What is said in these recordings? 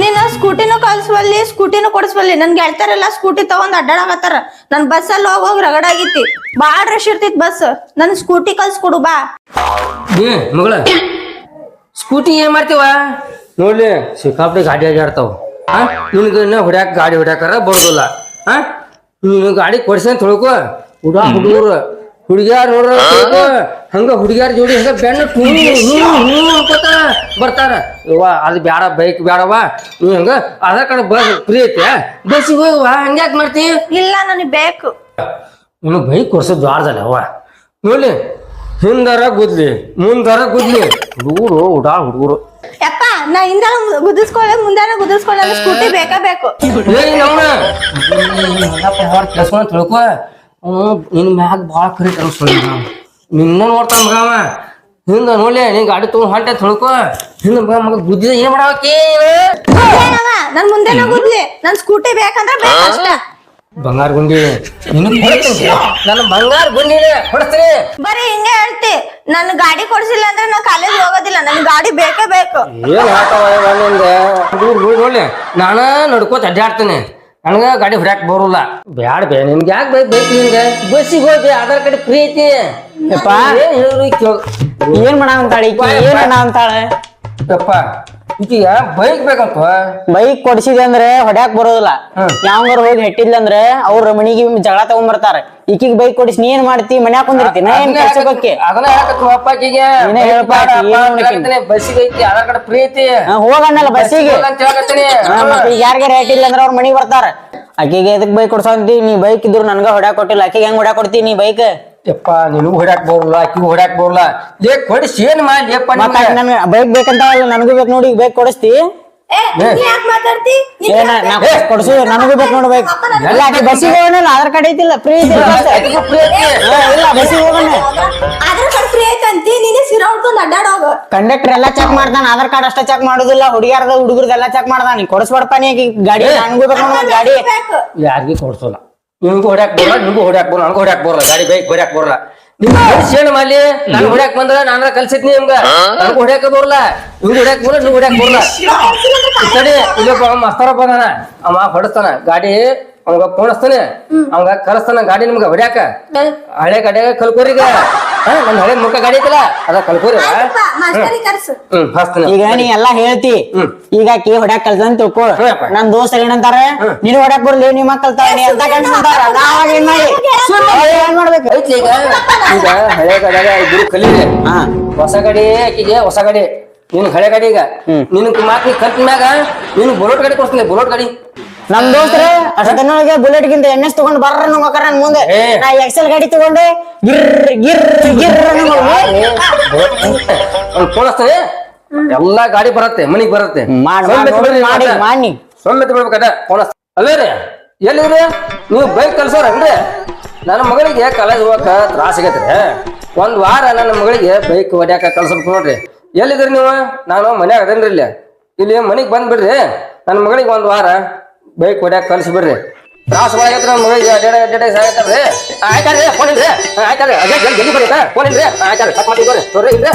ನೀನು ಸ್ಕೂಟಿನೂ ಕಲ್ಸ್ವಲ್ಲಿ ಸ್ಕೂಟಿನೂ ಕೊಡಿಸ್ವಲ್ಲಿ. ನನ್ ಗೆಳತಾರೆಲ್ಲ ಸ್ಕೂಟಿ ತಗೊಂಡ್ ಅಡ್ಡಾಡಕತ್ತಾರ. ನನ್ ಬಸ್ಸಲ್ಲಿ ಹೋಗೋಗ್ ರಗಡಾಗಿತಿ ಬಾಳ್ ರಶ್ ಇರ್ತಿತ್ ಬಸ್. ನನ್ ಸ್ಕೂಟಿ ಕಳ್ಸ್ಕೊಡು ಬಾ. ಏ ಮಗಳ. ಸ್ಕೂಟಿ ಏನ್ ಮಾಡ್ತೀವ? ನೋಡ್ಲಿ ಸಿಕ್ಕಾಪಟ್ಟೆ ಗಾಡಿ ಅಡ್ಯಾಡ್ತಾವ ಹಾ ನಿನ್ಗೆ ಇನ್ನ ಹೊಡ್ಯಾಕ ಗಾಡಿ ಹೊಡ್ಯಾಕಾರ ಬರೋದಿಲ್ಲ. ಹಾ ನೀನು ಗಾಡಿ ಕೊಡ್ಸಂತ ತಿಳ್ಕೊ. ಹುಡುಗ ಹುಡುಗರು. ಹುಡುಗ್ಯಾರ ನೋಡ್ರ ಹಂಗ ಹುಡುಗ್ಯಾರ ಜೋಡಿ ಹಂಗ ಬೆಣ್ಣ ಟೂ ಹೂ ಅನ್ಕೋತ ಬರ್ತಾರ ಯವ್ವ ಅದು ಬ್ಯಾಡ ಬೈಕ್ ಬ್ಯಾಡವಾ ನೀವು ಹಂಗ ಆಧಾರ್ ಕಾರ್ಡ್ ಬಸ್ ಫ್ರೀ ಐತೆ ಬಸ್ಸಿಗೆ ಹೋಗುವ ಹಂಗ್ಯಾಕ್ ಮಾಡ್ತಿ ಇಲ್ಲ ನನಗೆ ಬೇಕು ಇನ್ನು ಬೈಕ್ ಕೊಡ್ಸೋದು ದ್ವಾರದಲ್ಲ ಅವ್ವ ನೋಡಿ ಹಿಂದರ ಗುದ್ಲಿ ಮುಂದರ ಗುದ್ಲಿ ಹುಡುಗರು ಉಡಾ ಹುಡುಗರು ಯಪ್ಪ ನಾ ಹಿಂದ ಗುದಿಸ್ಕೊಳ್ಳೆ ಮುಂದಾನ ಗುದಿಸ್ಕೊಳ್ಳೆ ಸ್ಕೂಟಿ ಬೇಕಾ ಬೇಕು ಏ ತಿಳ್ಕೊ ನಿನ್ ಮ್ಯಾಗ ಭಾಳ ಕರಿ ಕಲ್ಸ್ಕೊಂಡ ನಿನ್ನ ನೋಡ್ತಾನ ಮಗ ಅವ. ಹಿಂದ ನೋಡ್ಲಿ ನೀನ್ ಗಾಡಿ ತಗೊಂಡ್ ಹೊಂಟೆ ತಿಳ್ಕೊ. ಹಿಂದ ಮಗ ಮಗ ಗುದ್ದಿದ ಏನ್ ಮಾಡಾಕಿ ಏನವ? ನನ್ ಮುಂದೆನ ಗುದ್ಲಿ ನನ್ ಸ್ಕೂಟಿ ಬೇಕಂದ್ರೆ ಬೇಕಷ್ಟ ಬಂಗಾರ ಗುಂಡಿ. ನಿನ್ನ ಬಂಗಾರ ಗುಂಡಿ ಕೊಡ್ತೀನಿ ಬರೀ ಹಿಂಗೆ ಹೇಳ್ತಿ. ನನ್ ಗಾಡಿ ಕೊಡ್ಸಿಲ್ಲ ಅಂದ್ರೆ ನಾ ಕಾಲೇಜ್ ಹೋಗೋದಿಲ್ಲ. ನನ್ ಗಾಡಿ ಬೇಕೇ ಬೇಕು. ಏನ್ ಹೇಳ್ತಾವ ನೋಡ್ಲಿ. ನಾನ ನಡ್ಕೋತ ಅಡ್ಡಾಡ್ತೀನಿ ನನಗ ಗಾಡಿ ಹೊಡ್ಯಾಕ್ ಬರೋಲ್ಲ. ಬ್ಯಾಡ ಬೇ ನಿನ್ಗೆ ಯಾಕೆ ಬೇಕು ಬೇಕು ನಿನ್ಗೆ? ಬಸ್ಸಿಗೆ ಹೋಗಿ ಆಧಾರ್ ಕಾರ್ಡ್ ಫ್ರೀ ಐತಿ. ಯಪ್ಪ. ಏನ್ ಕೇಳ್ ಏನ್ ಮಾಡ ಅಂತಾಳೆ ಈಕಿ? ಏನ್ ಯಪ್ಪ. ಬೈಕ್ ಬೇಕಂತ ಬೈಕ್ ಕೊಡ್ಸಿದೆ ಅಂದ್ರೆ ಹೊಡ್ಯಾಕ್ ಬರೋದಿಲ್ಲ. ಯಾವಂಗಾರ ಹೋಗಿ ಹೆಟ್ಟಿಲ್ಲ ಅಂದ್ರೆ ಅವ್ರ ಮನಿಗೆ ಜಗಳ ತಗೊಂಡ್ಬರ್ತಾರ ಈಕಿಗ್ ಬೈಕ್ ಕೊಡಿಸಿ ನೀ ಏನ್ ಮಾಡ್ತಿ ಮನ್ಯಾಗ ಕುಂದಿರ್ತಿ ನಾ ಏನ್ ಕೆಲ್ಸಕ್ಕೆ ಅದನ್ನ ನೀನೇ? ಬಸ್ಸಿಗೆ ಐತಿ. ಹೋಗಣ್ಣಲ್ಲ ಬಸ್ಸಿಗೆ ಯಾರಿಗಾರ ಹೆಟ್ಟಿಲ್ಲ ಅಂದ್ರೆ ಅವ್ರ ಮನಿಗ್ ಬರ್ತಾರ. ಆಕಿಗೆ ಎದಕ್ ಬೈಕ್ ಕೊಡ್ಸಂತಿ ನೀ ಬೈಕ್ ಇದ್ರು ನನ್ಗ ಹೊಡ್ಯಾಕ್ ಕೊಟ್ಟಿಲ್ಲ. ಆಕಿಗೆ ಹೆಂಗ್ ಹೊಡ್ಯಾಕ್ ಕೊಡ್ತಿ ನೀ ಬೈಕ್ ಯಪ್ಪ ನೀನು ಹೊಡ್ಯಾಕ್ ಬರಲ್ಲ ಆಕಿಗೂ ಹೊಡ್ಯಾಕ್ ಬರಲ್ಲ. ಲೇ ಕೊಡಿಸಿ ಏನ್ ಮಾಡಿ? ಯಪ್ಪ? ನನ್ ಬೈಕ್ ಬೇಕಂತ ನನಗೂ ಬೇಕು ನೋಡಿ ಬೈಕ್ ಕೊಡಿಸ್ತಿ? ಏ ನೀ ಯಾಕ್ ಮಾತಾಡ್ತಿ? ನೀ ಕೊಡ್ಸು ನನಗೂ ಬೇಕು ನೋಡಿ ಬೈಕ್. ಇಲ್ಲ ಆಕಿ ಬಸ್ಸಿಗೆ ಹೋಗೋಣ ಆಧಾರ್ ಕಾರ್ಡ್ ಐತಿಲ್ಲ ಫ್ರೀ ಐತಿ ಇಲ್ಲ ಬಸ್ಸಿಗೆ ಹೋಗೋಣ. ನೀನೇ ಕಂಡಕ್ಟರ್ ಎಲ್ಲಾ ಚೆಕ್ ಮಾಡ್ತಾನ ಆಧಾರ್ ಕಾರ್ಡ್ ಅಷ್ಟೇ ಚೆಕ್ ಮಾಡುದಿಲ್ಲ ಹುಡುಗಿಯರ್ದ ಹುಡುಗರ್ದೆಲ್ಲ ಚೆಕ್ ಮಾಡ್ತಾನ. ನೀ ಕೊಡಿಸ್ಬಾರಪ್ಪ ನೀ ಗಾಡಿ ನನಗೂ ಬೇಕು ಗಾಡಿ. ಯಾರಿಗೂ ಕೊಡ್ಸೋಲ್ಲ. ನಿಮ್ಗೂ ಹೊಡ್ಯಾಕ್ ಬರಲ್ಲ ನಿಮ್ಗೂ ಹೊಡ್ಯಾಕ್ ಬರಲ್ಲ ನನಗೂ ಹೊಡ್ಯಾಕ್ ಬರಲ್ಲ ಗಾಡಿ ಬೈಕ್ ಹೊಡ್ಯಾಕ್ ಬರಲ್ಲ. ನಿಮ್ಗೆ ಏನು ಮಾಲಿ ನಾನು ಹೊಡ್ಯಾಕ್ ಬಂದ್ರ ನಾನ ಕಲ್ಸಿದ್ನಿ ನಿಮ್ಗ. ನನಗೂ ಹೊಡ್ಯಾಕ ಬರಲ್ಲ ನಿಮ್ಗೆ ಹೊಡ್ಯಾಕ್ ಬರಲ್ಲ ನೀವು ಹೊಡ್ಯಾಕ್ ಬರಲ್ಲ. ಈ ಕಡೆ ಇಲ್ಲೊಬ್ಬ ಮಸ್ತಾರ ಬಂದಾನ ಅವ ಹೊಡಸ್ತಾನ. ಗಾಡಿ ಅವಂಗ ಪೋಣಿಸ್ತಾನೆ ಅವಂಗ ಕಲಿಸ್ತಾನ ಗಾಡಿ ನಿಮ್ಗ ಹೊಡ್ಯಾಕ. ಹಳೆ ಗಾಡಿಯಾಗ ಕಲ್ಕೋರಿಗ. ನನ್ ಹಳೆ ಮುಖ ಗಾಡಿ ಐತಲ್ಲ ಅದ ಕಲ್ಕೋರಿ ಮಾಸ್ತರಿ ಕರ್ಸು. ಹ್ಮ್ ಹಸ್ತಾನೆ ಈಗ ನೀ ಎಲ್ಲಾ ಹೇಳ್ತಿ ಹ್ಮ್. ಈಗ ಕಿ ಹೊಡ್ಯಾಕ್ ಕಲ್ತಂತ ತಿಳ್ಕೊ. ಹ್ಮ್ ಅಪ್ಪ. ನನ್ ದೋಸ್ತ ಏನಂತಾರ ನೀನು ಹೊಡ್ಯಾಕ್ ಬರ್ಲಿ ನಿಮ್ಮ ಅಂತ ನಾವಾಗ ಏನ್ ಮಾಡಿ? ಅವಾಗ ಏನ್ ಮಾಡ್ಬೇಕು? ಐತಿ ಈಗ ಈಗ ಹಳೆ ಗಾಡಿಯಾಗ ಇಬ್ರು ಕಲೀರಿ. ಹಾ. ಹೊಸ ಗಾಡಿ ಆಕಿಗೆ ಹೊಸ ಗಾಡಿ. ನಿನ್ ಹಳೆ ಗಾಡಿ ಈಗ. ನಿನ್ ಮಾತ್ ನೀ ಕಲ್ತ ಮ್ಯಾಗ ನಿನ್ ಬುಲೋಟ್ ಗಾಡಿ ಕೊಡ್ತೀನಿ ಬುಲೋಟ್ ಗಾಡಿ. ನಮ್ ದೋಸ್ತ್ರೆ ಅಷ್ಟೊತ್ತಿನೊಳಗೆ ಬುಲೆಟ್ ಗಿಂತ ಎನ್ ಎಸ್ ತಗೊಂಡ್ ಬರ್ರ ನನ್ ಮುಂದೆ. ನಾ ಎಕ್ಸೆಲ್ ಗಾಡಿ ತಗೊಂಡೆ ಗಿರ್ ಗಿರ್ ಎಲ್ಲಾ ಗಾಡಿ ಬರತ್ತೆ ಮನಿಗ್ ಬರತ್ತೆ. ಮಾಡ್- ಮಾಡ್- ಅಲ್ಲೇ ರೀ ಎಲ್ಲಿದ್ರಿ ನೀವು ಬೈಕ್ ಕಲ್ಸೋರನ್ರಿ ನನ್ನ ಮಗಳಿಗೆ ಕಾಲೇಜ್ ಹೋಗಕ ತ್ರಾಸ ಆಗೈತ್ರಿ ಒಂದ್ ವಾರ ನನ್ನ ಮಗಳಿಗೆ ಬೈಕ್ ಹೊಡ್ಯಾಕ ಕಲ್ಸ್ಬೇಕು ನೋಡ್ರಿ. ಎಲ್ಲಿದ್ರಿ ನೀವು? ನಾನು ಮನ್ಯಾಗ ಅದೇನ್ರಿ ಇಲ್ಲಿ. ಇಲ್ಲಿ ಮನಿಗ್ ಬಂದ್ಬಿಡ್ರಿ. ನನ್ನ ಮಗಳಿಗೆ ಒಂದ್ ವಾರ. ಬೈಕ್ ಹೊಡ್ಯಾಕ ಕಲ್ಸಿ ಬಿಡ್ರಿ. ತ್ರಾಸ ಆಗೈತ್ರಿ ನನ್ನ ಮಗಳಿಗೆ ಅಡ್ಯಾಡ ಅಡ್ಯಾಡ ಸಾಯ್ತಾರ್ರಿ ಆಯ್ತಾರ್ರಿ ಫೋನ್ ಇಲ್ರಿ? ಆಯ್ತಾರ್ರಿ ಅದೇ, ಜಲ್ದಿ ಜಲ್ದಿ ಬರೀತಾ ಫೋನ್ ಇಲ್ರಿ? ಆಯ್ತಾರ್ರಿ ಕಟ್ ಮಾಡಿ ಬರ್ರಿ ತೋರಿ ಇಲ್ರಿ.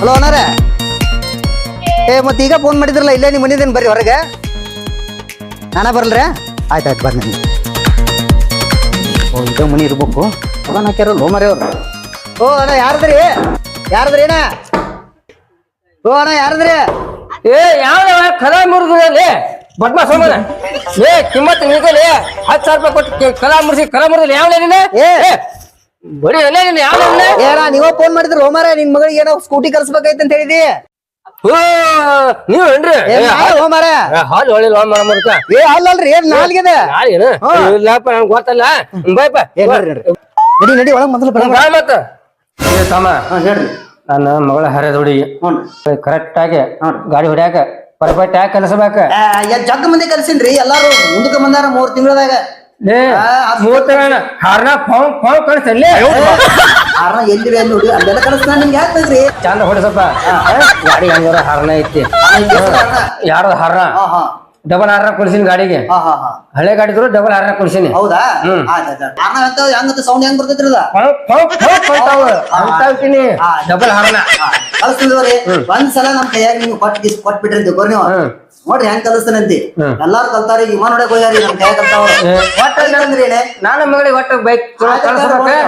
ಹಲೋ ಅನಾರ ಏ, ಮತ್ತೆ ಈಗ ಫೋನ್ ಮಾಡಿದ್ರಲ್ಲ, ಇಲ್ಲೇ ನಿಮ್ಮ ಮನಿದೇನು ಬರ್ರಿ ಹೊರಗೆ? ನಾನ ಬರಲ್ರಿ? ಆಯ್ತು ಆಯ್ತು ಬರ್ರಿ ಇದ ಮನಿ ಇರ್ಬೇಕು. ಫೋನ್ ಹಾಕ್ಯಾರ ಲೋ ಮರಿ ಅವ್ರು. ಓ ಅಣ್ಣ ಯಾರದ್ರಿ? ಯಾರದ್ರಿ ಅಣ್ಣ? ಓ ಅಣ್ಣ ಯಾರದ್ರಿ? ಏ ಯಾವ ಕಲಾ ಮುರಿದ್ರಲ್ಲಿ ಬಡ್ಮ ಸೋಮನ ಏ ಕಿಮ್ಮತ್ ನಿಗಲಿ ಹತ್ತು ಸಾವಿರ ರೂಪಾಯಿ ಕೊಟ್ಟು ಕಲಾ ಮುರಿಸಿ ಕಲಾ ಮುರಿದ್ರಲ್ಲಿ ಯಾವ ನೀನು ಏ. ಬರೀ ಅಲ್ಲ ನೀನು ಯಾವ ಏ ಅಣ್ಣ ನೀವ ಫೋನ್ ಮಾಡಿದ್ರು ಹೋಮಾರ ಮಾರ ನಿನ್ ಮಗಳಿಗೆ ಏನೋ ಸ್ಕೂಟಿ ಕಲ್ಸ್ಬೇಕಾಯ್ತು ಅಂತ ಹೇಳಿದಿ. ನೀವು ಹೋಮಾರ ಹಾಲು ಹೊಳಿ ಲೋನ್ ಮಾಡ ಮುರುಕ. ಏ ಅಲ್ಲಲ್ರಿ ಏನ್ ನಾಲ್ಗಿದೆ? ಏನು? ಇಲ್ಲಪ್ಪ ನಂಗೆ ಗೊತ್ತಲ್ಲ. ನೋಡ್ರಿ ನಡಿ ನಡಿ ಒಳಗೆ ಮೊದಲು ಬರ ಮತ್ತ. ಏ ತಮ್ಮ ಹೇಳ್ರಿ. ನನ್ನ ಮಗಳ ಹರಿದ ಹುಡುಗಿ. ಕರೆಕ್ಟ್ ಆಗಿ ಗಾಡಿ ಹೊಡ್ಯಾಕ ಪರ್ಫೆಕ್ಟ್ ಯಾಕೆ ಕಲಿಸ್ಬೇಕ? ಜಗ್ ಮಂದಿ ಕಲ್ಸಿನ್ರಿ ಎಲ್ಲಾರು ಮುಂದಕ್ಕೆ ಬಂದಾರ ಮೂರ್ ತಿಂಗಳದಾಗ. ಏ ಮೂವತ್ತಗಣ ಹಾರ್ನ ಫೋನ್ ಫೋನ್ ಕಳಿಸಲ್ಲಿ ಆರ ಎಲ್ಲಿ ನೋಡಿ ಅಲ್ಲೆಲ್ಲ ಕಲಿಸ್ತಾನ ನಿಮ್ಗೆ ಯಾಕೆ ಬೇಕ್ರಿ ಚಂದ ಹೊಡಿಸಪ್ಪ ಗಾಡಿ ಹಂಗಾರ ಹಾರ್ನ ಐತಿ. ಯಾರದ ಹಾರ್ನ? ಹಾ ಹಾ. ಡಬಲ್ ಆರ ಕೊಡ್ಸಿನಿ ಗಾಡಿಗೆ. ಹಾ ಹಾ ಹಾ. ಹಳೆ ಗಾಡಿ ಇದ್ರು ಡಬಲ್ ಆರ ಕೊಡ್ಸಿನಿ. ಹೌದಾ? ಹ್ಮ್. ಸೌಂಡ್ ಹೆಂಗ್ ಬರ್ತೈತ್ರಿ ಅದ? ಡಬಲ್ ಹಾರನ ಒಂದ್ಸಲ ನಮ್ ಕೈಯಾಗ ನೀವು ಕೊಟ್ ಕೊಟ್ಬಿಟ್ರಿ ಕೊಟ್ ಬಿಟ್ರಿ ತಿಳ್ಕೊರಿ ನೀವು ಹ್ಮ್. ನೋಡ್ರಿ ಹೆಂಗ್ ಕಲಿಸ್ತಾನಂತಿ. ಹ್ಮ್. ಎಲ್ಲಾರು ಕಲ್ತಾರಿ ಈಗ ವಿಮಾನ ಹೊಡಕ್ ಹೋಗ್ಯಾರಿ ನಮ್ ಕೈಯಾಗ ಕಲ್ತಾವ ಒಟ್ಟ ನಾನು ಮಗಳಿಗೆ ಒಟ್ಟು ಬೈಕ್ ಕಳ್ಸ್ಬೇಕ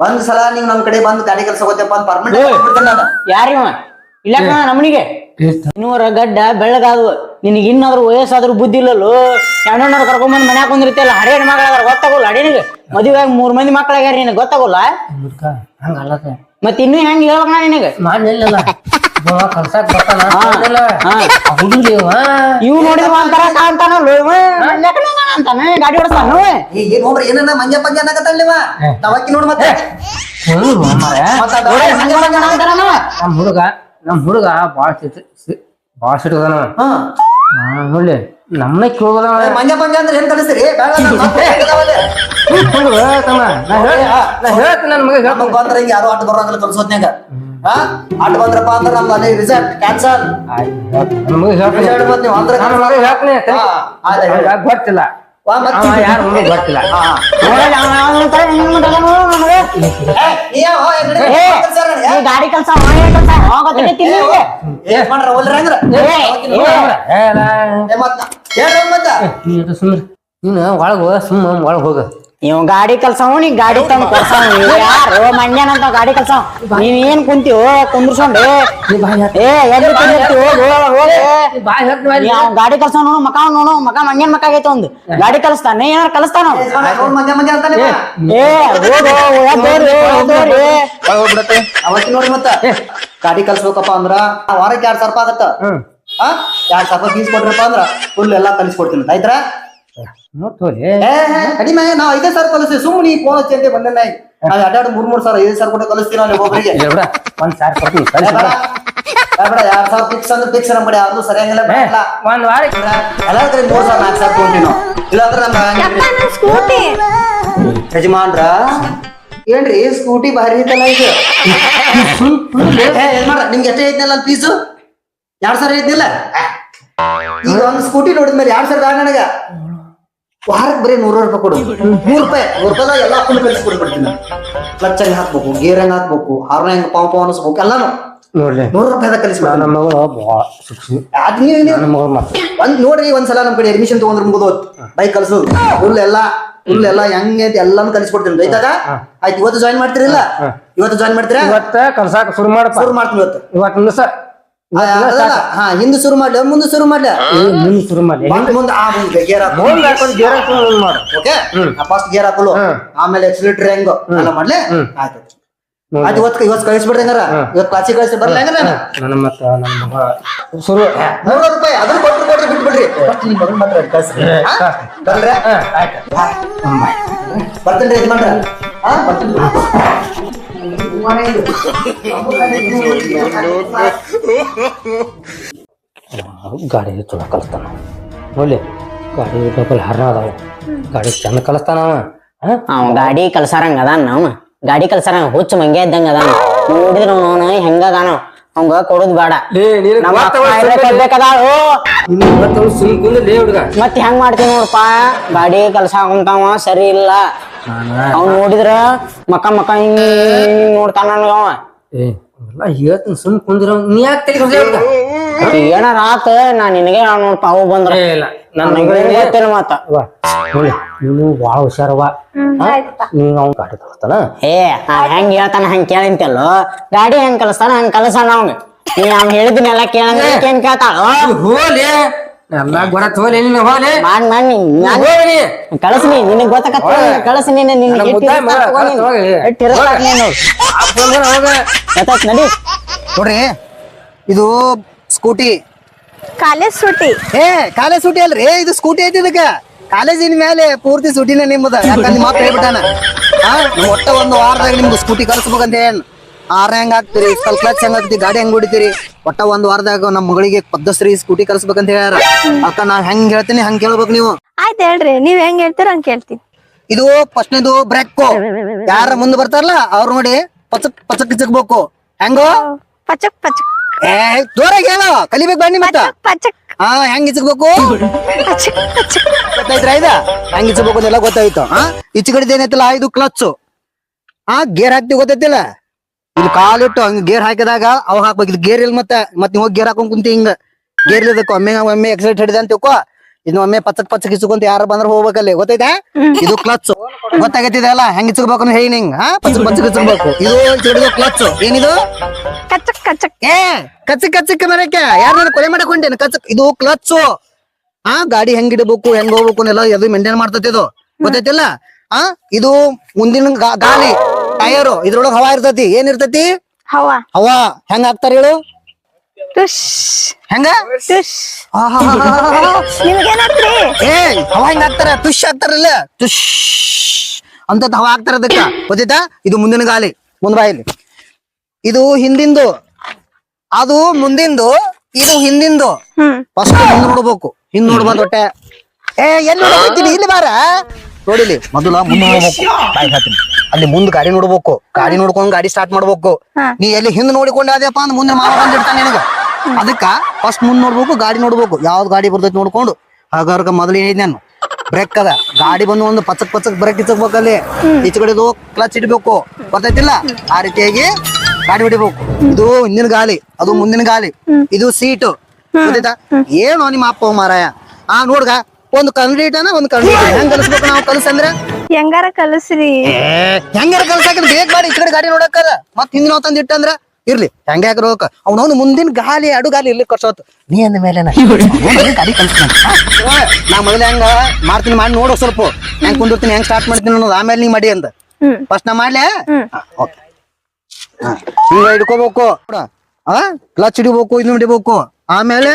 ಒಂದ್ ಸಲ ನೀವ್ ನಮ್ ಕಡೆ ಬಂದು ಗಾಡಿ ಕೆಲಸ ಹೋಗ್ತಪ್ಪ ಅಂತ ಪರ್ಮನೆಂಟ್ ಯಾರಿವ ಇಲ್ಲ ನಮ್ಮನಿಗೆ? ಇನ್ನೂರ ಗಡ್ಡ ಬೆಳ್ಳಗಾದ್ವು ನಿನಗೆ ಇನ್ನಾದ್ರೂ ವಯಸ್ಸಾದ್ರೂ ಬುದ್ಧಿ ಇಲ್ಲಲ್ಲೋ ಹೆಣ್ಣಣ್ಣವ್ರು ಕರ್ಕೊಂಬಂದ್ ಮನ್ಯಾಗ ಕುಂದಿರ್ತಿಯಲ್ಲ ಹರೇ ಮಗಳಾದ್ರ ಗೊತ್ತಾಗೋಲ್ಲ ಹಡೇನಿಗೆ ಮದುವೆ ಮೂರ್ ಮಂದಿ ಮಕ್ಳಾಗ್ಯಾರ ನಿನಗೆ ಗೊತ್ತಾಗೋಲ್ಲ ಹಂಗಲ್ಲ ಮತ್ ಇನ್ನೂ ಹೆಂಗ್ ಹೇಳೋಣ ನಿನಗೆ ಮಾಡಿಲ್ಲ ಕಲ್ಸಾಕ್ ಬರ್ತಾನ ಹಾ. ಇವ್ ನೋಡಿದ್ರ ಅಂತಾರ ಕಾಣ್ತಾನ ಅಂತಾನ ಗಾಡಿ ಓಡಿಸ್ತಾನ ಈಗ ಏನ್ ಹೋಗ್ರಿ ಏನನ್ನ ಮಂಜ ಪಂಜ ತವಕ್ಕಿ ನೋಡ್ ಮತ್ತೆ ಮತ್ತ ಹುಡುಗ ನಮ್ ಹುಡುಗ ಬಾಳ ಬಾಳ ಸಿಟ್ಟದಾನ ಹಾ. ನೋಡಿ ನಮ್ಮನ್ನ ಕೇಳೋದ ಮಂಜ ಪಂಜ ಅಂದ್ರೆ ಏನ್ ಕಲಿಸ್ತೀರಿ? ಬಂದ್ರ ಹಿಂಗ ಯಾರು ಆಟ ಬರೋಂಗಿಲ್ಲ ಕಲ್ಸೋದ್ನ್ಯಾಗ. ಆಟ ಬಂದ್ರಪ್ಪ ಅಂದ್ರ ನಮ್ಮ ಅಲ್ಲಿ ರಿಸಲ್ಟ್ ಕ್ಯಾನ್ಸಲ್ ಗೊತ್ತಿಲ್ಲ. ಯಾರು ಗೊತ್ತಿಲ್ಲ. ಗಾಡಿ ಕೆಲಸ ಕೆಲ್ಸ? ನೀನು ಒಳಗ ಸುಮ್ಮ ಒಳಗ್ ಹೋಗ. ಇವ್ ಗಾಡಿ ಕೆಲ್ಸ ನೀ ಗಾಡಿ ತಂದ್ ಕೊಡ್ಸಾವ ಯಾರು ಮಂಡ್ಯನ ಅಂತ ಗಾಡಿ ಕೆಲ್ಸ ನೀವ್ ಏನ್ ಕುಂತಿ ಕುಂದ್ರಸೊಂಡೆ ಏ ಎಲ್ಲಿ ಹೋಗು ಗಾಡಿ ಕೆಲ್ಸ ನೋಡು ಮಕ ನೋಡು ಮಕ ಮಂಗ್ಯನ್ ಮಕ ಆಗೈತೆ ಒಂದು ಗಾಡಿ ಕಲಿಸ್ತಾನೆ ಏನಾರ ಕಲಿಸ್ತಾನ ಏ, ಹೋಗು ಎದ್ದೋರಿ ಎದ್ದೋರಿ ಅವತ್ತಿ ನೋಡ್ರಿ ಮತ್ತ ಗಾಡಿ ಕಲ್ಸ್ಬೇಕಪ್ಪ ಅಂದ್ರ ವಾರಕ್ಕೆ ಎರಡ್ ಸಾವಿರ ರೂಪಾಯಿ ಆಗತ್ತ ಎರಡ್ ಸಾವಿರ ರೂಪಾಯಿ ಫೀಸ್ ಕೊಟ್ರಪ್ಪ ಅಂದ್ರ ಫುಲ್ ಎಲ್ಲಾ ಕಲಿಸ್ಕೊಡ್ತೀನಿ ಆಯ್ತಾ ಕಡಿಮೆ ನಾವ್ ಐದೇ ಸಾವಿರ ಕಲಿಸ್ತೀವಿ ಸುಮ್ಮನೆ ನೀ ಫೋನ್ ಹಚ್ಚಿ ಅಂತ ಬಂದೆ ನಾಯಿ. ನಾವ್ ಎರಡ್ ಮೂರ್ ಮೂರ್ ಸಾವಿರ ಐದು ಸಾವಿರ ಕೊಟ್ಟು ಕಲಿಸ್ತೀವಿ ನಾವು ಒಬ್ಬರಿಗೆ ಒಂದ್ ಸಾರ್ ಕೊಡ್ತೀವಿ ಬೇಡ ಎರಡ್ ಸಾವಿರ ಫಿಕ್ಸ್ ಅಂದ್ರೆ ಫಿಕ್ಸ್ ನಮ್ಮ ಕಡೆ ಯಾವ್ದು ಸರಿಯಾಗಿಲ್ಲ ಬೇಡ. ಒಂದ್ ವಾರ ಎಲ್ಲಾರ ಕಡೆ ಮೂರ್ ಸಾವಿರ ನಾಲ್ಕು ಸಾವಿರ ತಗೊಂತೀವಿ ನಾವು. ಇಲ್ಲಾಂದ್ರೆ ನಮ್ಮ ಸ್ಕೂಟಿ. ಯಜಮಾನ್ರ ಏನ್ರಿ ಸ್ಕೂಟಿ ಭಾರಿ ಐತಲ್ಲ ಇದು? ನಿಮ್ಗೆ ಎಷ್ಟೇ ಐತ್ನಲ್ಲ ಫೀಸು ಎರಡ್ ಸಾವಿರ ಐತಿಲ್ಲ ಈಗ ಒಂದ್ ಸ್ಕೂಟಿ ನೋಡಿದ್ಮೇಲೆ ಎರಡ್ ಸಾವಿರ ಬೇಡ ನನಗ. ವಾರಕ್ಕೆ ಬರೀ ನೂರ ರೂಪಾಯಿ ಕೊಡು. ನೂರ್ ರೂಪಾಯಿ ನೂರು ರೂಪಾಯಿ ಎಲ್ಲ ಫುಲ್ ಕಲಿಸಿ ಕೊಡ್ಬಿಡ್ತೀನಿ ಕ್ಲಚ್ ಹೆಂಗ್ ಹಾಕ್ಬೇಕು ಗೇರ್ ಹೆಂಗ್ ಹಾಕ್ಬೇಕು ಹಾರ್ನ್ ಹೆಂಗ್ ಪಾವ್ ಪಾವ್ ಅನಿಸ್ಬೇಕು ಎಲ್ಲಾನು. ನೋಡ್ರಿ. ನೂರ್ ರೂಪಾಯಿದಾಗ ಕಲಿಸ್ಬಿಡ ನಮ್ಮ ಅದ್ ನೀವು ಒಂದ್ ನೋಡ್ರಿ ಒಂದ್ಸಲ ನಮ್ ಕಡೆ ಅಡ್ಮಿಷನ್ ತಗೊಂಡ್ರೆ ಮುಗಿದು ಬೈಕ್ ಕಲ್ಸೋದು ಫುಲ್ ಎಲ್ಲ ಫುಲ್ ಎಲ್ಲ ಹೆಂಗೆ ಎಲ್ಲಾನು ಕಲಿಸ್ಕೊಡ್ತೀನಿ. ರೈತಾಗ ಆಯ್ತು ಇವತ್ತು ಜಾಯಿನ್ ಮಾಡ್ತಿರಲ್ಲ? ಇವತ್ತು ಜಾಯಿನ್ ಮಾಡ್ತೀರಾ? ಇವತ್ತ ಕಲ್ಸಾಕ ಶುರು ಮಾಡಪ್ಪ. ಶುರು ಮಾಡ್ತೀನಿ ಇವತ್ತು. ಇವತ್ತು ಹಾ ಹಿಂದೆ ಶುರು ಮಾಡ್ಲ ಮುಂದೆ ಶುರು ಮಾಡ್ಲ. ಮುಂದೆ ಶುರು ಮಾಡಿ ಮುಂದೆ ಆ ಮುಂದೆ ಗೇರ್ ಹಾಕೊಂಡು ಗೇರ್ ಹಾಕೊಂಡು ಮಾಡು. ಓಕೆ? ಫಸ್ಟ್ ಗೇರ್ ಹಾಕಲು. ಆಮೇಲೆ ಎಕ್ಸಿಲೇಟರ್ ಹೆಂಗ್. ಎಲ್ಲ ಮಾಡ್ಲಿ? ಆಯ್ತು. ಆಯ್ತು ಇವತ್ತು ಇವತ್ತು ಕಳಿಸ್ಬಿಡ್ರಿ ಹಂಗಾರ. ಇವತ್ತು ಕ್ಲಾಸಿಗೆ ಕಳಿಸಿ ಬರ್ಲಿ ಹಂಗಾರ? ನಾನು ನನ್ನ ಮತ್ತ ನನ್ನ ಮಗ. ಶುರು. ನೂರು ರೂಪಾಯಿ. ಅದನ್ನ ಕೊಟ್ರಿ ಬಿಟ್ಬಿಡ್ರಿ. ಫಸ್ಟ್ ನಿಮ್ಮ ಮಗನ್ ಮಾತ್ರ ಕಳ್ಸ್ರಿ. ಹಾ? ಬರ್ಲ್ರಾ? ಬರ್ತೀನಿ ಇದು ಮಾಡ್ರ ಹಾ ಬರ್ತೀನಿ. ಗಾಡಿ ಚಲೋ ಕಲಿಸ್ತಾನ. ನೋಡ್ಲಿ ಗಾಡಿ ಡಬಲ್ ಹರ ಅದಾವ. ಗಾಡಿ ಚಂದ ಕಲಿಸ್ತಾನ ಅವ? ಗಾಡಿ ಕಲ್ಸಾರಂಗ ಅದಾನ ಅವ ಗಾಡಿ ಕಲ್ಸಾರಂಗ ಹುಚ್ಚ ಮಂಗೆ ಇದ್ದಂಗ ಅದಾನ. ನೋಡಿದ್ರ ಅವನು ಹೆಂಗ ಅದಾನ. ಅವಂಗ ಕೊಡುದ್ ಬೇಡ. ಲೇ, ನಿನಗ್ ನಮ್ಮ ಗೊತ್ತವ ಅಪ್ಪ ಇಲ್ಲೇ ಸುಮ್ನೆ ಕೊಡ್ಬೇಕಾದಾಳು ನಿನಗ್ ಗೊತ್ತವ ಸುಮ್ ಕುಂದ್ರ ಲೇ ಹುಡುಗ. ಮತ್ ಹೆಂಗ್ ಮಾಡ್ತೀನಿ ನೋಡಪ್ಪ. ಗಾಡಿ ಕಲ್ಸಾಕಂತಾವ ಸರಿ ಇಲ್ಲ. ಅವ್ನ್ ನೋಡಿದ್ರ ಮಕ ಮಕ ಹಿಂಗ್ ನೋಡ್ತಾನ ನನಗ ಅವ. ಏ ಎಲ್ಲ ಹೇಳ್ತೀನಿ ಸುಮ್ ಕುಂದ್ರ. ನೀ ಯಾಕೆ ತಲೆ ಹುಡುಗ ಏನಾರ ಆತ ನಾ ನಿನಗೆ ನೋಡಪ್ಪ ಅವು ಬಂದ್ರ. ಏ ಇಲ್ಲ. ನನ್ನ ಗೊತ್ತಿಲ್ಲ ನೋಡಿ ನೀನು ಭಾಳ ಹುಷಾರವ. ನೀನು ಅವ್ನ ಗಾಡಿ ಏ ಆ ಹೆಂಗ್ ಹೇಳ್ತಾನ ಹಂಗ್ ಕೇಳಂತಲ್ಲೋ. ಗಾಡಿ ಹೆಂಗ್ ಕಲಿಸ್ತಾನ ಹಂಗ್ ಕಲಸಾನ ಅವಂಗ ನೀ ಅವ್ನ್ ಹೇಳಿದ್ನೆಲ್ಲ ಕೇಳಂಗ ಕೇಳ್ತಾಳ? ಕೇಳ್ತಾಳೋ ಹೋಲಿ ಎಲ್ಲ ಹೋಲಿ ಹೋಲಿ. ಮಾಡ್ ಮಾಡ್ ನಾನ್ ನಿನಗ್ ನೀನು ನಿನ್ ನನ್ನ ಗೊತ್ತಾಯ್ತ್ ನಡಿ. ನೋಡ್ರಿ ಇದು ಸ್ಕೂಟಿ. ಕಾಲೇಜ್ ಸೂಟಿ ಏ ಕಾಲೇಜ್ ಸೂಟಿ ಅಲ್ರಿ. ಇದು ಸ್ಕೂಟಿ ಐತಿ ಇದಕ್ಕ. ಕಾಲೇಜಿನ ಮೇಲೆ ಪೂರ್ತಿ ಸೂಟಿನ ನಿಮ್ಮದ. ಯಾಕಂದ್ರೆ ಅಪ್ಪ ಹೇಳ್ಬಿಟ್ಟಾನ. ಒಟ್ಟ ಒಂದು ವಾರದಾಗ ನಿಮ್ಗೆ ಸ್ಕೂಟಿ ಕಳ್ಸ್ಬೇಕಂತ ಏನ್ ಆರ ಹೆಂಗ್ ಹಾಕ್ತಿರಿ? ಸ್ವಲ್ಪ ಕ್ಲಚ್ ಹೆಂಗ್ ಹಾಕ್ತಿ ಗಾಡಿ ಹೆಂಗ್ ಹೊಡಿತೀರಿ? ಒಟ್ಟ ಒಂದ್ ವಾರದಾಗ ನಮ್ಮ ಮಗಳಿಗೆ ಪದ್ದಸ್ರಿ ಸ್ಕೂಟಿ ಕಲ್ಸ್ಬೇಕಂತ ಹೇಳ್ಯಾರ. ಅಕ್ಕ ನಾ ಹೆಂಗ್ ಹೇಳ್ತೀನಿ ಹಂಗ್ ಕೇಳ್ಬೇಕು ನೀವು. ಆಯ್ತು ಹೇಳ್ರಿ ನೀವ್ ಹೆಂಗ್ ಹೇಳ್ತೀರ ಹಂಗ್ ಕೇಳ್ತೀನಿ. ಇದು ಫಸ್ಟ್ನೇದು ಬ್ರೇಕ್ ಯಾರ ಮುಂದೆ ಬರ್ತಾರಲ್ಲ ಅವ್ರ ನೋಡಿ ಪಚಕ್ ಪಚಕ್ ಕಿಚಕ್ಬೇಕು ಹೆಂಗೋ? ಪಚಕ್ ಪಚಕ್. ಏ ಜೋರಾಗಿ ಹೇಳ ಕಲಿಬೇಕು ಬನ್ನಿ ಮತ್ತ. ಪಚಕ್ ಹಾ ಹೆಂಗ್ ಇಚ್ಬೇಕು ಗೊತ್ತಾಯ್ತ್ರ ಇದ? ಹೆಂಗ್ ಇಚ್ಬೇಕು ಅಂತೆಲ್ಲ ಗೊತ್ತಾಯ್ತು ಹಾ? ಏನೈತಲ್ಲ ಇದು ಕ್ಲಚ್ ಹಾ ಗೇರ್ ಹಾಕ್ತಿವಿ ಗೊತ್ತೈತಿಲ್ಲ ಇಲ್ಲಿ ಕಾಲಿಟ್ಟು ಹಂಗ ಗೇರ್ ಹಾಕಿದಾಗ ಅವಾಗ ಹಾಕ್ಬೇಕು. ಇದು ಗೇರ್ ಇಲ್ಲ ಮತ್ತೆ ಮತ್ತೆ ಹೋಗಿ ಗೇರ್ ಹಾಕೊಂಡ್ ಕುಂತಿ ಹಿಂಗ ಗೇರ್ ಇಲ್ಲದಕ್ಕ ಒಮ್ಮೆ ಒಮ್ಮೆ ಎಕ್ಸೈಟ್ ಹಿಡಿದ ಅಂತ ತಿಳ್ಕೊ ಇದ್ ಒಮ್ಮೆ ಪಚ್ಚಕ್ ಪಚ್ಚಕ್ ಇಸ್ಕೊಂತ ಯಾರು ಬಂದ್ರ ಹೋಗ್ಬೇಕಲ್ಲಿ. ಗೊತ್ತೈತಾ? ಇದು ಕ್ಲಚ್. ಹೆಂಗ್ ಅಂತ ಹೇಳಿ ಹಿಂಗ್ ಹಾ? ಪಚಕ್ ಪಚಕ್ ಇಚ್ಬೇಕು ಇದು ಹಿಡಿದು ಕ್ಲಚ್. ಏನಿದು? ಕಚ್ಚಕ್ ಕಚ್ಚಕ್. ಏ ಕಚ್ಚಕ್ ಕಚ್ಚಕ್ ಮರಕ್ಕೆ ಯಾರನ್ನ ಕೊಲೆ ಮಾಡಕ್ ಹೊಂಟೇನ ಕಚ್ಚಕ್. ಇದು ಕ್ಲಚ್ ಆ ಗಾಡಿ ಹೆಂಗ್ ಇಡಬೇಕು ಹೆಂಗ್ ಹೋಗ್ಬೇಕು ಎಲ್ಲ ಅದು ಮೇಂಟೈನ್ ಮಾಡ್ತೈತಿ ಇದು. ಗೊತ್ತೈತಿಲ್ಲ ಆ ಇದು ಮುಂದಿನ ಗಾಲಿ. ಟೈರ್ ಇದ್ರೊಳಗ ಹವಾ ಇರ್ತತಿ. ಏನ್ ಇರ್ತತಿ? ಹವಾ. ಹವಾ. ಹೆಂಗ್ ಹಾಕ್ತಾರ ಹೇಳು? ತುಶ್ ಹೆಂಗ? ಏ ಹವಾ ಹೆಂಗ್ ಹಾಕ್ತಾರ? ತುಷ್ ಹಾಕ್ತಾರಲ್ಲ? ತುಶ್ ಅಂತ ಹವಾ ಹಾಕ್ತಾರ ಅದಕ್ಕ. ಗೊತ್ತೈತಾ? ಇದು ಮುಂದಿನ ಗಾಲಿ. ಮುಂದ್ ಬಾಯಿಲಿ ಇದು ಹಿಂದಿಂದು. ಅದು ಮುಂದಿಂದು ಇದು ಹಿಂದಿಂದು. ಫಸ್ಟ್ ಹಿಂದ್ ನೋಡ್ಬೇಕು. ಹಿಂದ್ ನೋಡ್ಬಾರ್ದು ಹೊಟ್ಟೆ ಏ ಎಲ್ಲಿ ನೋಡ್ತೀನಿ ಇಲ್ಲಿ ಬಾರ. ನೋಡಿಲಿ. ಮೊದಲ ಮುಂದೆ ನೋಡ್ಬೇಕು ಬಾಯ್ ಹೇಳ್ತೀನಿ ಅಲ್ಲಿ ಮುಂದ್ ಗಾಡಿ ನೋಡ್ಬೇಕು. ಗಾಡಿ ನೋಡ್ಕೊಂಡ್ ಗಾಡಿ ಸ್ಟಾರ್ಟ್ ಮಾಡ್ಬೇಕು. ನೀ ಎಲ್ಲಿ ಹಿಂದ್ ನೋಡಿಕೊಂಡ್ ಅದೇಪ್ಪ ಅಂದ್ರೆ ಮುಂದೆ ಮಾವ ಬಂದಿರ್ತಾನೆ ನಿನಗ. ಅದಕ್ಕ ಫಸ್ಟ್ ಮುಂದ್ ನೋಡ್ಬೇಕು ಗಾಡಿ ನೋಡ್ಬೇಕು. ಯಾವ್ದ್ ಗಾಡಿ ಬರ್ತೈತಿ ನೋಡ್ಕೊಂಡು ಹಾಗಾರ್ಗ ಮೊದಲು ಏನಿದ್ ನಾನು? ಬ್ರೇಕ್ ಅದ. ಗಾಡಿ ಬಂದು ಒಂದು ಪಚಕ್ ಪಚಕ್ ಬ್ರೇಕ್ ಇಚ್ಚಬೇಕಲ್ಲಿ ಈಚ ಕಡೆ ಕ್ಲಚ್ ಇಡ್ಬೇಕು. ಬರ್ತೈತಿಲ್ಲ ಆ ರೀತಿಯಾಗಿ ಗಾಡಿ ಹೊಡಿಬೇಕು. ಇದು ಹಿಂದಿನ ಗಾಲಿ. ಅದು ಮುಂದಿನ ಗಾಲಿ. ಇದು ಸೀಟು ಗೊತ್ತಾಯ್ತಾ? ಏನು ನಿಮ್ಮ ಅಪ್ಪ ಮಾರಾಯ. ಆ ನೋಡ್ಗ ಒಂದು ಕಂಡ್ಲೀಟನ ಒಂದು ಕಂಡ್ಲೀಟ್ ಹೆಂಗ್ ಕಲಿಸ್ಬೇಕು ನಾವು ಕಲಿಸಂದ್ರೆ ಹೆಂಗಾರ ಕಲಸ್ರಿ? ಹೆಂಗಾರ ಕಲ್ಸಾಕ ಬೇಗ ಮಾಡಿ ಈ ಕಡೆ ಗಾಡಿ ನೋಡಕ್ಕಲ್ಲ. ಮತ್ ಹಿಂದಿನ ತಂದ್ ಇಟ್ಟಂದ್ರ ಇರ್ಲಿ ಹೆಂಗ ಯಾಕೆ ರೋಕ ಅವನವನು ಮುಂದಿನ ಗಾಲಿ ಅಡು ಗಾಲಿ ಇಲ್ಲಿ ಕರ್ಸೋತ್ ನೀ ಅಂದ ಮೇಲೆ ಗಾಡಿ ಕಲ್ಸ್ತಾನ. ನಾ ಮೊದಲ ಹೆಂಗ ಮಾಡ್ತೀನಿ ಮಾಡಿ ನೋಡು ಸ್ವಲ್ಪ. ಹೆಂಗ್ ಕುಂದಿರ್ತೀನಿ ಹೆಂಗ್ ಸ್ಟಾರ್ಟ್ ಮಾಡ್ತೀನಿ ಅನ್ನೋದು ಆಮೇಲೆ ನೀ ಮಾಡಿ ಅಂತ ಹ್ಮ್. ಫಸ್ಟ್ ನಾ ಮಾಡ್ಲೆ? ಓಕೆ ಹಿಂಗ ಹಿಡ್ಕೋಬೇಕು. ಆ ಕ್ಲಚ್ ಹಿಡಿಬೇಕು ಇದನ್ನ ಹಿಡಿಬೇಕು. ಆಮೇಲೆ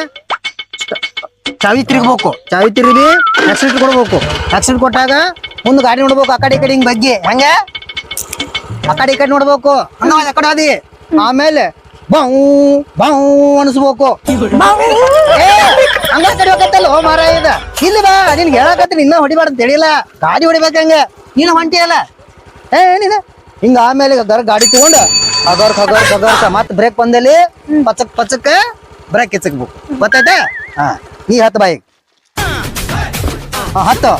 ಚಾವಿ ತಿರುಗಬೇಕು. ಚಾವಿ ತಿರುಗಿ ಆಕ್ಸಿಡೆಂಟ್ ಕೊಡ್ಬೇಕು. ಆಕ್ಸಿಡೆಂಟ್ ಕೊಟ್ಟಾಗ ಮುಂದ್ ಗಾಡಿ ನೋಡ್ಬೇಕು, ಆ ಕಡೆ ಈ ಕಡೆ ಹಿಂಗ್ ಬಗ್ಗೆ. ಹಂಗೆ? ಆ ಕಡೆ ಈ ಕಡೆ ನೋಡ್ಬೇಕು. ಹಂಗ ಕಡೆ ಅದಿ ಆಮೇಲೆ ಬೌ ಬೌ ಅನಿಸ್ಬೇಕು. ಹಂಗ ಕಡಿಬೇಕತ್ತಲ್ಲ ಓ ಮಾರ ಇದ? ಇಲ್ಲಿ ಬಾ, ನಿನ್ಗೆ ಹೇಳಕತ್ತೀನಿ, ಇನ್ನ ಹೊಡಿಬಾರ್ದು ಅಂತ ಹೇಳಿಲ್ಲ. ಗಾಡಿ ಹೊಡಿಬೇಕಂಗ ನೀನು ಹೊಂಟಿಯಲ್ಲ ಏ, ನೀನ. ಹಿಂಗ ಆಮೇಲೆ ಗರ್ ಗಾಡಿ ತಗೊಂಡು ಹಗರ್ ಹಗರ್ ಹಗರ್ಕ ಮತ್ ಬ್ರೇಕ್ ಬಂದಲ್ಲಿ ಪಚಕ್ ಪಚಕ್ ಬ್ರೇಕ್ ಎಚ್ಚಕ್ಬೇಕು ಗೊತ್ತಾಯ್ತಾ? ಹಾ, ಈ ಹತ್ತು ಬಾಯಿ ಹಾ, ಹತ್ತು.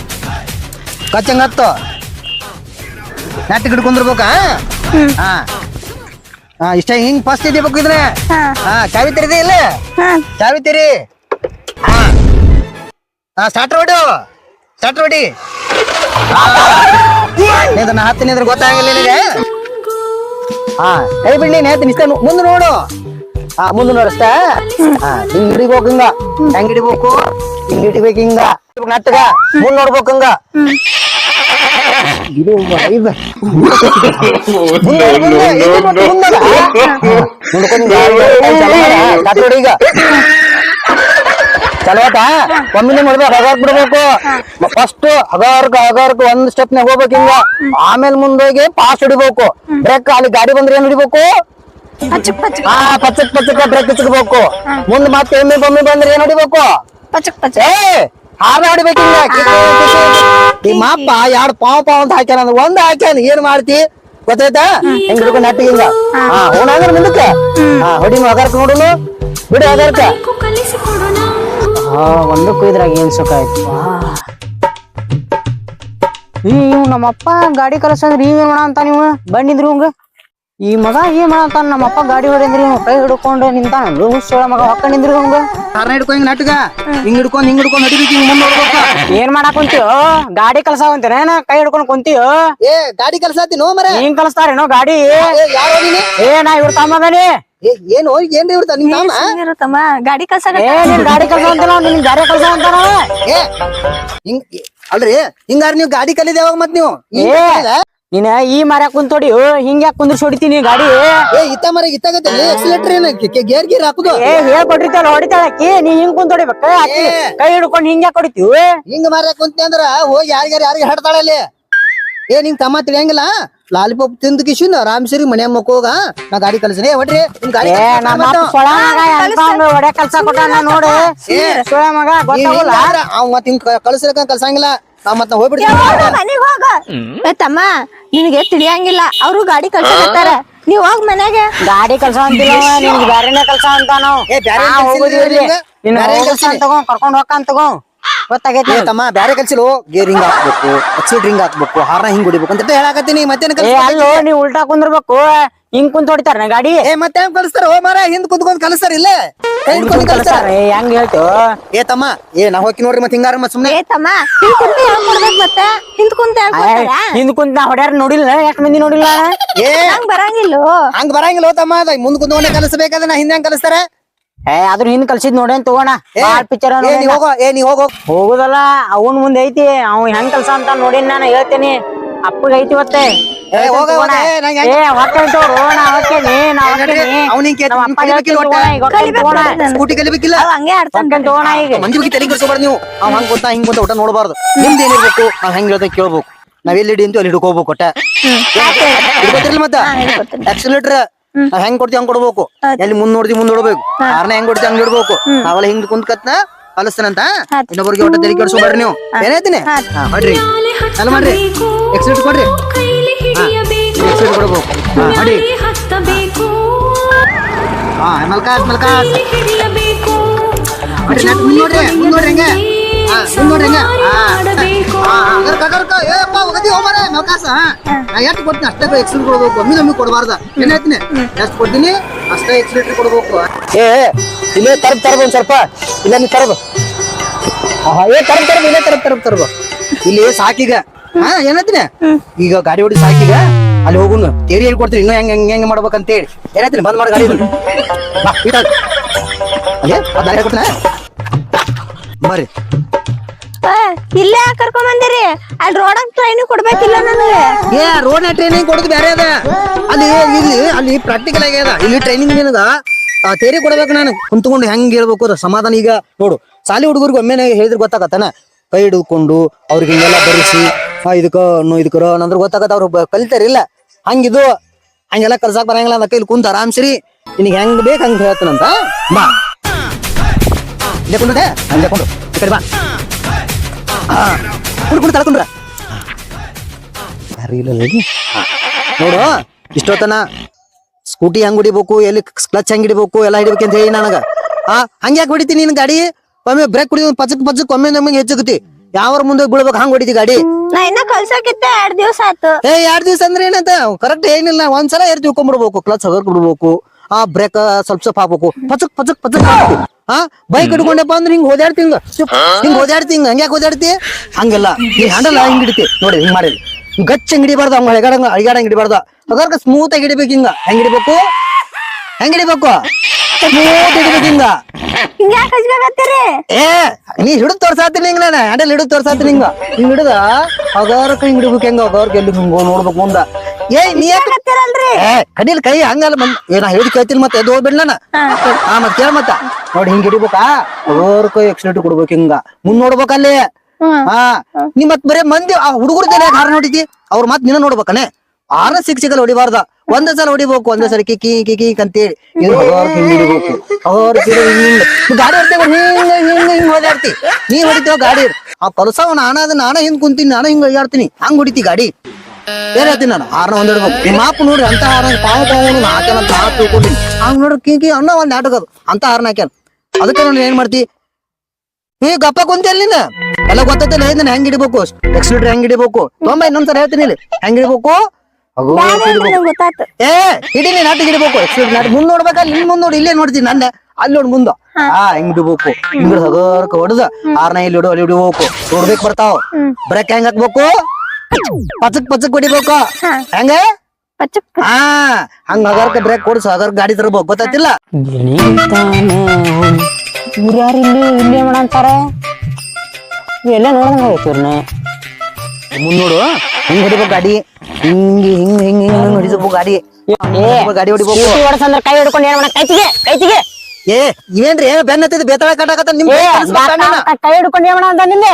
ಕಚ್ಚಂಗ ಹತ್ತು. ನೆಟ್ ಹಿಡ್ಕೊಂಡಿರ್ಬೇಕಾ ಹಾ? ಹಾ. ಇಷ್ಟ ಹಿಂಗ್ ಫಸ್ಟ್ ಇದೀಬೇಕು ಇದ್ರೆ ಹಾ. ಚಾವಿ ತೆರೆದಿ ಇಲ್ಲ? ಚಾವಿ ತೆರಿ. ಹಾ. ಹಾ ಸ್ಟಾರ್ಟ್ ಹೊಡು ಸ್ಟಾರ್ಟ್ ಹೊಡಿ ಇದನ್ನ ಹತ್ತಿನ ಇದ್ರೆ ಗೊತ್ತಾಗಿಲ್ಲ ನಿನಗೆ. ಹಾ ಕೈ ಬಿಡ್ಲಿ ನೇತ ಇಷ್ಟ. ಮುಂದೆ ನೋಡು. ಹಾ ಮುಂದೆ ನೋಡಷ್ಟ ಹಾ ಹಿಂಗ್ ಹಿಡಿಬೇಕು ಹಿಂಗ. ಹೆಂಗ್ ಹಿಡಿಬೇಕು? ಹಿಂಗ್ ಹಿಡಿಬೇಕು ಹಿಂಗ. ನಟ್ಟಗ ಮುಂದ್ ನೋಡ್ಬೇಕು ಹಿಂಗ. ಇದು ಇದು ಈಗ. ಚಲೋತಾ ಒಮ್ಮಿನ ಮಾಡ್ಬೇಕು ಹಗಾರ್ಕ್ ಬಿಡ್ಬೇಕು. ಫಸ್ಟ್ ಹಗಾರ್ಕ್ ಹಗಾರ್ಕ್ ಒಂದ್ ಸ್ಟೆಪ್ ನಾಗ ಹೋಗ್ಬೇಕು ಹಿಂಗ. ಆಮೇಲೆ ಮುಂದೋಗಿ ಪಾಸ್ ಹಿಡಿಬೇಕು. ಬ್ರೇಕ್ ಅಲ್ಲಿ ಗಾಡಿ ಬಂದ್ರೆ ಏನ್ ಹಿಡಿಬೇಕು? ಪಚಕ್ ಪಚಕ್. ಹಾ ಪಚಕ್ ಪಚಕ್ ಬ್ರೇಕ್ ಹಚ್ಚಬೇಕು ಮುಂದ್ ಮತ್ತೆ ಎಮ್ಮೆ ಬೊಮ್ಮೆ ಬಂದ್ರೆ ಏನ್ ಹೊಡಿಬೇಕು? ಪಚಕ್ ಪಚಕ್. ಏ ಹಾರ ಹೊಡಿಬೇಕು ಹಿಂಗ ಕಿಕ್ಕು, ಕಿಕ್ಕು. ನಿಮ್ಮ ಅಪ್ಪ ಎರಡ್ ಪಾವ್ ಪಾವ್ ಅಂತ ಹಾಕ್ಯಾನ ಅಂದ್ರೆ ಒಂದ್ ಹಾಕ್ಯಾನ ಏನ್ ಮಾಡ್ತಿ? ಗೊತ್ತಾಯ್ತಾ? ಹೆಂಗ್ ಹಿಡ್ಕೊಂಡು ನಟ್ಟಿಗೆ ಹಿಂಗ ಹಾ ಮುಂದಕ್ಕೆ. ಹಾ ಹೊಡಿ ಹಗಾರ್ಕ್ ನೋಡುನು? ಬಿಡು ಹಗಾರ್ಕ ಆ, ಒಂದಕ್ಕೂ ಇದ್ರಾಗ ಏನ್ ಸುಖ ಆಯ್ತು? ಇವ್ ನಮ್ಮಪ್ಪ ಗಾಡಿ ಕಲಸಂದ್ರ ನೀವೇನ್ ಮಾಡ ಅಂತ ನೀವು. ಬಂದಿದ್ರು ಇವಂಗ? ಈ ಮಗ ಏನ್ ಮಾಡಂತ ನಮ್ಮಪ್ಪ ಗಾಡಿ ಹೊಡೆದ್ರಿ ಕೈ ಹಿಡ್ಕೊಂಡು ನಿಂತಾನ ಲೂಸೋಳ ಮಗ ಹೊಕ್ಕ ನಿಂದ್ರಿ ಹಂಗ. ಕಾರ್ನ ಹಿಡ್ಕೊ ಹಿಂಗ್ ನಟ್ಗ ಹಿಂಗ್ ಹಿಡ್ಕೊಂಡ್ ಹಿಂಗ್ ಹಿಡ್ಕೊಂಡ್ ನಡಿಬೇಕು ಹಿಂಗ್ ಮುಂದ್ ನೋಡ್ಬೇಕು. ಏನ್ ಮಾಡಕ್ ಕುಂತೀಯೋ? ಗಾಡಿ ಕಲ್ಸಾವಂತೀರೇನ ಕೈ ಹಿಡ್ಕೊಂಡ್ ಕುಂತೀಯೋ? ಏ ಗಾಡಿ ಕಲ್ಸಾತಿ ನೋ ಮರ? ಹಿಂಗ್ ಕಲಿಸ್ತಾರೇನೋ ಗಾಡಿ? ಯಾರೋ ನೀನು? ಏ ನಾ ಇವ್ರ ತಮ್ಮಗನಿ ಏ ಏನು ಏನ್ರಿ ಇವ್ರ ನಿಮ್ ಮಾಮ ಇರುತ್ತಮ್ಮ ಗಾಡಿ ಕಲ್ಸ ಗಾಡಿ ಕಲ್ಸಾವಂತಿಲ್ಲ ನಿನ್ ಗಾಡಿ ಕಲ್ಸಾವಂತಾನ ಏ ಹಿಂಗ್ ಅಲ್ರಿ ಹಿಂಗಾರ ನೀವು ಗಾಡಿ ಕಲಿದ ಯಾವಾಗ ಮತ್ ನೀವು? ನೀನ ಈ ಮರ ಕುಂತೋಡಿ ಹಿಂಗ್ಯಾ ಕುಂದ್ರ ಸೊಡಿತೀನಿ ಹೊಡಿತೀನಿ ಗಾಡಿ. ಏ ಇತ್ತ ಮರ ಇತ್ತಾಗತ್ತೆ ಎಕ್ಸಿಲೇಟರ್ ಏನ ಗೇರ್ ಗೀರ್ ಹಾಕುದು? ಏ ಹೇಳ್ಕೊಟ್ಟಿರ್ತಾಳ ಹೊಡಿತಾಳಕ್ಕಿ ನೀ ಹಿಂಗ್ ಕುಂತ ಹೊಡಿಬೇಕ ಆಕಿ. ಏ. ಕೈ ಹಿಡ್ಕೊಂಡು ಹಿಂಗ್ಯಾ ಕೊಡಿತೀವ ಹೊಡಿತೀವಿ. ಹಿಂಗ್ ಮರ ಕುಂತಿ ಅಂದ್ರ ಹೋಗಿ ಯಾರಿಗಾರ ಯಾರಿಗೆ ಹಾಡ್ತಾಳ ಅಲ್ಲಿ? ಏ ನಿಂಗ್ ತಮ್ಮ ತಿಳಿಯಂಗಿಲ್ಲ? ಲಾಲಿಪಾಪ್ ತಿಂದ ಕಿಶನ್ ಆರಾಮ್ ಸರಿ ಮನ್ಯಾಗ ಮಕ್ಕೋಗ ನಾ ಗಾಡಿ ಕಲಿಸ್ರಿ ಏ ಹೊಡ್ರಿ. ನಿಮ್ ಗಾಡಿ ನೋಡಿ. ಸೊಳ ಮಗ ಅವ್ ಮತ್ ಹಿಂಗ್ ಕಳಿಸ್ರಕ ಕಲ್ಸಂಗಿಲ್ಲ ನಾ ಮತ್ತ ಹೋಗ್ಬಿಡ್ತೀನಿ ಮನಿಗ್ ಹೋಗ. ಏ ತಮ್ಮ ನಿನಗೆ ತಿಳಿಯಂಗಿಲ್ಲ. ಅವ್ರು ಗಾಡಿ ಕಲ್ಸಕತ್ತಾರ ನೀವ್ ಹೋಗ್ ಮನೆಗೆ. ಗಾಡಿ ಕಲ್ಸ ಅಂತಿಲ್ಲ ನಿನ್ಗೆ ಬ್ಯಾರೆನೇ ಕಲ್ಸ ಅಂತ ನಾವು ಏ, ಬ್ಯಾರೆ ಇಲ್ಲ ನಿನ್ನ ಬ್ಯಾರೆ ಹೋಗು ಕೆಲ್ಸ ಅಂತ ತಗೋ ಕರ್ಕೊಂಡ್ ಹೋಗ್ಕಂತ ತಗೋ. ಗೊತ್ತಾಗೈತಿ ಏ ತಮ್ಮ ಬ್ಯಾರೆ ಕಲ್ಸಿಲು ಗೇರ್ ಹಿಂಗ್ ಹಾಕ್ಬೇಕು ಹಚ್ಚಿ ಡ್ರಿಂಗ್ ಹಾಕ್ಬೇಕು ಹಾರ್ನ ಹಿಂಗ್ ಹೊಡಿಬೇಕು ಅಂತ ಹೇಳಾಕತ್ತೀನಿ. ಮತ್ತೇನ್ ಏ ಕಲ್ಸ ಅಲ್ಲೋ ನೀವ್ ಉಲ್ಟಾ ಕುಂದಿರ್ಬೇಕು ಹಿಂಗ್ ಕುಂತ ಹೊಡಿತಾರ ನಾ ಗಾಡಿ? ಏ ಮತ್ತೆ ಹೆಂಗ್ ಕಲಿಸ್ತಾರ ಓ ಮಾರ ಹಿಂದ್ ಕುತ್ಕೊಂಡ್ ಕಲಿಸ್ತಾರ ಇಲ್ಲ. ಹೆಂಗ್ ಹೇಳ್ತು? ಏ ತಮ್ಮ. ಏ ನಾ ಹೋಗಿ ನೋಡ್ರಿ ಮತ್ತೆ ಹಿಂಗಾರ ಮತ್ತೆ ಸುಮ್ನೆ. ಏ ತಮ್ಮ ಹಿಂದ್ ಕುಂತ ಹೇಳ್ಕೊಡ್ಬೇಕ್ ಮತ್ತ? ಹಿಂದ್ ಕುಂತ ಹೇಳ್ಕೊಡ್ತಾರ ಹಿಂದ್ ಕುಂತ ನಾ ಹೊಡ್ಯಾರ ನೋಡಿಲ್ಲ ಎಷ್ಟ್ ಮಂದಿ ನೋಡಿಲ್ಲ? ಏ ಹಂಗ್ ಬರಂಗಿಲ್ಲೋ? ಹಂಗ್ ಬರಂಗಿಲ್ಲ ತಮ್ಮ ಅದ ಮುಂದ್ ಕುಂತ್ಕೊಂಡೆ ಕಲಿಸ್ಬೇಕಾದ್ರೆ ನಾ ಹಿಂದೆ ಹೆಂಗ್ ಕಲಿಸ್ತಾರ? ಏ ಅದ್ರ ಹಿಂದ್ ಕಲ್ಸಿದ್ ನೋಡೇನ್ ತಗೋಣ. ಪಿಕ್ಚರ್ ಹೋಗೋ ಏ ನೀ ಹೋಗೋ. ಹೋಗುದಲ್ಲ ಅವನ್ ಮುಂದೆ ಐತಿ ಅವ್ ಹೆಂಗ್ ಕಲ್ಸ ಅಂತ ನೋಡಿನ್ ನಾನು ಹೇಳ್ತೇನೆ. ಅಪ್ಪಗ ಐತಿ ಇವತ್ತೆ ಸ್ಕೂಟಿ ಕಲಿಬೇಕಿಲ್ಲ? ಮಂದಿ ಬಗ್ಗೆ ತಲೆ ನೀವು. ಅವ್ ಹಂಗ್ ಗೊತ್ತಾ ಹಿಂಗ್ ಗೊತ್ತಾ ಊಟ ನೋಡಬಾರ್ದು. ನಿಮ್ದು ಏನಿರ್ಬೇಕು ನಾವ್ ಹೆಂಗ್ ಕೇಳ್ಬೇಕು. ನಾವ್ ಎಲ್ಲಿ ಹಿಡಿ ಅಂತ ಅಲ್ಲಿ ಹಿಡ್ಕೋಬೇಕು ಒಟ್ಟ. ಹಿಡ್ಕೊತಿರ್ಲಿ ಮತ್ತ? ಆಕ್ಸಿಲೇಟರ್ ನಾವ್ ಹೆಂಗ್ ಕೊಡ್ತೀವಿ ಹಂಗ್ ಕೊಡ್ಬೇಕು. ಎಲ್ಲಿ ಮುಂದ್ ನೋಡ್ತೀವಿ ಮುಂದ್ ನೋಡ್ಬೇಕು. ಕಾರಣ ಹೆಂಗ್ ಕೊಡ್ತೀವಿ ಹಂಗ್ ಇಡ್ಬೇಕು. ನಾವೆಲ್ಲ ಹಿಂಗ್ ಕುಂತ್ಕತ್ನ ಕಲಿಸ್ತಾನಂತ ಇನ್ನೊಬ್ಬರಿಗೆ ಒಟ್ಟ ತಲೆ ನೀವು. ಹೊಡ್ರಿ. ಅಲ್ಲ ಮಾಡ್ರಿ. ಎಕ್ಸಿಲೇಟರ್ ಕೊಡ್ರಿ. ಕೈಲಿ ಬಿಡಬೇಕು ಹಾ ಹಾ ಮಲ್ಕಾಸ್ ಮಲ್ಕಾಸ್. ಮುಂದ್ ನೋಡ್ರಿ ಮುಂದ್ ನೋಡ್ರಿ ಹಂಗೆ. ಹಾ ಮುಂದ್ ನೋಡ್ರಿ ಹಂಗೆ. ಹಾ ಆಡಬೇಕು ಹಾ, ಹಾ, ಗರ್ಕ, ಗರ್ಕ, ಏ ಅಪ್ಪ, ಹೋಗದಿ ಹೋಗ್ಬಾರೆ, ನೌಕಾಸ, ಹಾ. ನಾ ಎಷ್ಟ್ ಕೊಡ್ತೀನಿ ಅಷ್ಟೇ ಎಕ್ಸಿಲೇಟರ್ ಕೊಡ್ಬೇಕು. ಒಮ್ಮೆ ನಮಗೆ ಕೊಡಬಾರ್ದ. ಏನಾಯ್ತೀನಿ ಹೇಳ್ತೀನಿ? ಎಷ್ಟ್ ಕೊಡ್ತೀನಿ? ಅಷ್ಟೇ ಎಕ್ಸಿಲೇಟರ್ ಕೊಡ್ಬೇಕು. ಏ ಇಲ್ಲೇ ತರಬ್ ತರಬ ಒಂದ್ ಸ್ವಲ್ಪ. ಇಲ್ಲ ನೀ ತರಬ. ಏ ತರಬ್ ತರಬ ಇಲ್ಲೇ ತರಬ್ ತರಬ್ ತರಬ. ಇಲ್ಲಿ ಸಾಕೀಗ. ಹಾ ಏನ್ ಈಗ ಗಾಡಿ ಹೊಡಿ ಸಾಕೀಗ. ಅಲ್ಲಿ ಹೋಗು ತೇರಿ ಹೇಳಿ ಕೊಡ್ತೀನಿ ಇನ್ನೂ ಹೆಂಗ್ ಹೆಂಗ್ ಹೆಂಗ್ ಮಾಡ್ಬೇಕಂತ ಹೇಳಿ ಏನಾಯ್ತೀನಿ ಬಂದ್ ಮಾಡಿ ಗಾಡಿ ಇದನ್ನ. ಬಾ ಇಟ್ಟ ಅದೇ ಅದ್ ದಾರಿ ಕೊಡ್ತೀನಿ ಬರ್ರಿ ಆ, ಇಲ್ಲೇ ಯಾಕ್ ಕರ್ಕೊಂಡ್ ಬಂದಿರಿ? ಅಲ್ಲಿ ರೋಡಕ್ ಟ್ರೈನ್ ಕೊಡ್ಬೇಕಿಲ್ಲ ನನಗೆ. ಏ ಟ್ರೈನಿಂಗ್ ಕೊಡೋದು ಬೇರೆ ಅದ. ಅಲ್ಲಿ ಇಲ್ಲಿ ಅಲ್ಲಿ ಪ್ರಾಕ್ಟಿಕಲ್ ಆಗ್ಯದ ಇಲ್ಲಿ ಟ್ರೈನಿಂಗ್ ನಿನಗ ಆ, ತೇರಿ ಕೊಡ್ಬೇಕು ನಾನು. ಕುಂತ್ಕೊಂಡು ಹೆಂಗ್ ಹೇಳ್ಬೇಕು ಅದು ಸಮಾಧಾನ ಈಗ ನೋಡು. ಸಾಲಿ ಹುಡುಗರಿಗೆ ಒಮ್ಮೆ ಹೇಳಿದ್ರೆ ಗೊತ್ತಾಗತ್ತಾನ? ಕೈ ಹಿಡ್ಕೊಂಡು ಅವ್ರಿಗೆ ಹಿಂಗೆಲ್ಲ ಬರಿಸಿ ಇದಕ್ಕ ನೋ ಇದಕ್ಕ ರ ಅಂದ್ರೆ ಗೊತ್ತಾಗತ್ತ. ಅವ್ರು ಬ- ಕಲಿತಾರಿಲ್ಲ ಹಂಗಿದು, ಹಂಗೆಲ್ಲ ಕಲ್ಸಾಕ್ ಬರಂಗಿಲ್ಲ ಅದಕ್ಕೆ ಇಲ್ಲಿ ಕುಂತ ಆರಾಮ್ ಸರಿ ನಿನಗೆ ಹೆಂಗ್ ಬೇಕು ಹಂಗ ಹೇಳ್ತಾನಂತ ಬಾ. ಇಲ್ಲೇ ಹಂಗೆ ಬಾ. ಹಾ. ಕುಂಡ್ ಕುಂಡ್? ನೋಡು, ಇಷ್ಟೊತ್ತನ ಸ್ಕೂಟಿ ಹೆಂಗ್ ಹಿಡಿಬೇಕು, ಎಲ್ಲಿ ಕ್ಲಚ್ ಹೆಂಗ್ ಹಿಡಿಬೇಕು, ಎಲ್ಲ ಹಿಡಿಬೇಕು ಅಂತ ಹೇಳಿ ನನಗ. ಆ ಹಂಗ್ಯಾಕ್ ಯಾಕೆ ಹೊಡಿತೀನಿ ನಿನ್ ಗಾಡಿ? ಒಮ್ಮೆ ಬ್ರೇಕ್ ಹೊಡಿ ಪಚಕ್ ಪಚಕ್ ಒಮ್ಮೆ ನಮಗೆ ಹೆಚ್ಚುಗತಿ ಯಾವ್ರ ಮುಂದೆ ಬೀಳ್ಬೇಕು ಹಂಗ ಹೊಡಿತಿ ಗಾಡಿ? ನಾ ಇನ್ನ ಎರಡ್ ದಿವ್ಸ ಆತು ಏ ಎರಡ್ ದಿವಸ ಅಂದ್ರೆ ಏನಂತ ಕರೆಕ್ಟ್ ಏನಿಲ್ಲ ಒಂದ್ಸಲ ಎರ್ ತಿಳ್ಕೊಂಡ್ಬಿಡ್ಬೇಕು ಕ್ಲಚ್ ಹಗರ್ ಬಿಡ್ಬೇಕು ಆ ಬ್ರೇಕ್ ಸ್ವಲ್ಪ ಸ್ವಲ್ಪ ಹಾಕ್ಬೇಕು ಪಚಕ್ ಪಚಕ್ ಪಚಕ್ ಹಾ ಬೈಕ್ ಹಿಡ್ಕೊಂಡಪ್ಪ ಅಂದ್ರೆ ಹಿಂಗ್ ಓದಾಡ್ತಿ ಹಿಂಗ. ಹಿಂಗ್ ಓದಾಡ್ತಿ ಹಿಂಗ ಹಂಗ್ಯಾಕ್ ಓದಾಡ್ತಿ? ಹಂಗಲ್ಲ. ನೀ ಹ್ಯಾಂಡಲ್ ಹಿಂಗ್ ಹಿಡಿತಿ ನೋಡಿ ಹಿಂಗ್ ಮಾಡಿ ಗಚ್ಚ ಹಿಂಗ್ ಹಿಡಿಬಾರ್ದು ಹಂಗ ಅಳಿಗಾಡಂಗ ಅಳಿಗಾಡಂಗ್ ಹಿಡಿಬಾರ್ದು. ಸ್ಮೂತ್ ಆಗಿ ಹಿಡಿಬೇಕು ಹಿಂಗ ಹೆಂಗ್ ಹಿಡಿಬೇಕು? ಹೆಂಗ್ ಹಿಡಿಬೇಕು? ಹಿಂಗ. ಏ ನೀ ಹಿಡಿದು ತೋರ್ಸಾತೀನಿ ಹಿಂಗ ನಾನು. ಹ್ಯಾಂಡಲ್ ಹಿಡಿದು ತೋರ್ಸಾತೀನಿ ಹಿಂಗ. ಹಿಂಗ್ ಹಿಡಿದ ಹಗಾರಕ ಹಿಂಗ್ ಹಿಡಿಬೇಕು ಹೆಂಗ ಹಗಾರಕ್ಕೆ ಎಲ್ಲಿ ಹಿಂಗ ನೋಡ್ಬೇಕು ಮುಂದ. ಏ ನೀ ಯಾಕೆ ಏ ಕಡಿಲ್ ಕೈ ಹಂಗಲ್ಲ ಮಂದ್ ಏ ನಾ ಹೇಳಿದ್ ಕೇಳ್ತೀನಿ ಮತ್ತೆ ಎದ್ದು ಹೋಗ್ಬಿಡ್ಲ ನಾನು. ಹಾ. ಮತ್ತೆ ಕೇಳ ಮತ್ತ. ನೋಡಿ ಹಿಂಗ್ ಹಿಡಿಬೇಕಾ? ಹಗಾರಕ ಎಕ್ಸಿಡೆಂಟ್ ಕೊಡ್ಬೇಕು ಹಿಂಗ. ಮುಂದ್ ನೋಡ್ಬೇಕಲ್ಲಿ? ಹಾ. ನೀ ಮತ್ ಬರೇ ಮಂದಿ ಆ ಹುಡುಗರ ಹಾರ ನೋಡಿದಿ? ಅವ್ರ ಮತ್ ನಿನ್ನ ನೋಡ್ಬೇಕನೆ? ಆರ ಸಿಕ್ ಸಿಗಲ್ಲ ಹೊಡಿಬಾರ್ದ. ಒಂದೇ ಸಲ ಹೊಡಿಬೇಕು ಒಂದ ಸಲ ಕಿಕಿ ಕಿಕಿ ಅಂತೇಳಿ. ನೀ ಗಾಡಿ ಹೊಡ್ತೇವ ಹಿಂಗ ಹಿಂಗ ಹಿಂಗ್ ಹೋದಾಡ್ತಿ. ನೀ ಹೊಡಿತೇವ ಗಾಡಿ ಆ ಕಲ್ಸವ ನಾನ ಅದ ನಾನ ಹಿಂಗ್ ಕುಂತೀನಿ ನಾನ ಹಿಂಗ್ ಒಯ್ಯಾಡ್ತೀನಿ ಹಂಗ್ ಹೊಡಿತಿ ಗಾಡಿ. ಏನ್ ಹೇಳ್ತೀನಿ ನಾನು? ಆರ್ನ ಒಂದಿಡ್ಬೇಕು ನಿಮ್ಮ ಮಾಪ್ ನೋಡ್ರಿ ಅಂತ ಹಾರ ಪಾವ ಪಾವನು ಹಾಕ್ಯಾನ ಅಂತ ಹಾಕ್ ತಿಳ್ಕೊಂಡಿನಿ. ಹಂಗ್ ನೋಡ್ರಿ ಕಿ ಕಿ ಅನ್ನೋ ಒಂದ್ ನಾಟಕ ಅಂತ ಹಾರನ ಹಾಕ್ಯಾನ. ಅದಕ್ಕೆ ನೋಡಿ ಏನ್ ಮಾಡ್ತಿ? ಏ ಗಪ್ಪ ಕುಂತಿ ಅಲ್ಲಿಂದ ಎಲ್ಲ ಗೊತ್ತೈತೆ ಹೇಳಿದ್ರೆ ಹೆಂಗ್ ಹಿಡಿಬೇಕು ಎಕ್ಸಿಲೇಟರ್ ಹೆಂಗ್ ಹಿಡಿಬೇಕು? ತೊಂಬ ಇನ್ನೊಂದ್ಸಲ ಹೇಳ್ತೀನಿ ಇಲ್ಲಿ. ಹೆಂಗ್ ಹಿಡಿಬೇಕು? ಗೊತ್ತಾತು. ಏ ಹಿಡೀನಿ ನಾಟಿಗೆ ಹಿಡಿಬೇಕು. ನಾಟಿ ಮುಂದ್ ನೋಡ್ಬೇಕ ನಿನ್ ಮುಂದ್ ನೋಡಿ ಇಲ್ಲೇ ನೋಡ್ತೀನಿ ನಂದೆ ಅಲ್ಲಿ ನೋಡ್ ಮುಂದ. ಹಾ. ಹೆಂಗ್ ಹಿಡಿಬೇಕು. ಹಿಂಗ್ ಹಗರ್ಕ ಹೊಡೆದ. ಆರ್ನ ಇಲ್ಲಿ ಹಿಡು ಅಲ್ಲಿ ಹಿಡಿಬೇಕು. ನೋಡ್ಬೇಕು ಬರ್ತಾವ. ಬ್ರೇಕ್ ಹೆಂಗ್ ಹಾಕ್ಬೇಕು? ಪಚಕ್ ಪಚಕ್ ಹೊಡಿಬೇಕು. ಹೆಂಗ? ಹಾ ಹಂಗ ಹಗರ್ಕ ಬ್ರೇಕ್ ಕೊಡ್ಸ ಹಗರ್ ಗಾಡಿ ತರ್ಬೇಕು. ಗೊತ್ತಾಯ್ತಿಲ್ಲ? ಇವ್ರು ಯಾರು ಇಲ್ಲಿ ಇಲ್ಲಿ ಮಾಡಂತಾರ ಎಲ್ಲ ನೋಡಂಗ ಇವ್ರನ್ನ ಮುಂದ್ ನೋಡು ಹಿಂಗ್ ಹೊಡಿಬೇಕು ಗಾಡಿ. ಹಿಂಗ್ ಹಿಂಗ್ ಹಿಂಗ್ ಹಿಂಗ್ ಹಿಂಗ್ ಹೊಡಿಬೇಕು ಗಾಡಿ. ಗಾಡಿ ಹೊಡಿಬೇಕು ಸ್ಕೂಟಿ ಕೈ ಹಿಡ್ಕೊಂಡು ಏನ್ ಮಾಡ ಕೈತಿಗೆ ಕೈತಿಗೆ. ಏ ಇವೇನ್ರಿ ಏನ್ ಬೆನ್ನ ಹತ್ತಿದ ಬೇತಾಳ ಕಟ್ಟಾಕತ್ತ ನಿಮ್ ಏ ಕೈ ಕಲಿಸ್ಬೇಕಾ ನಾನು? ಕೈ ಹಿಡ್ಕೊಂಡು ಏನ್ ಮಾಡ ಅಂತ ನಿಂದೆ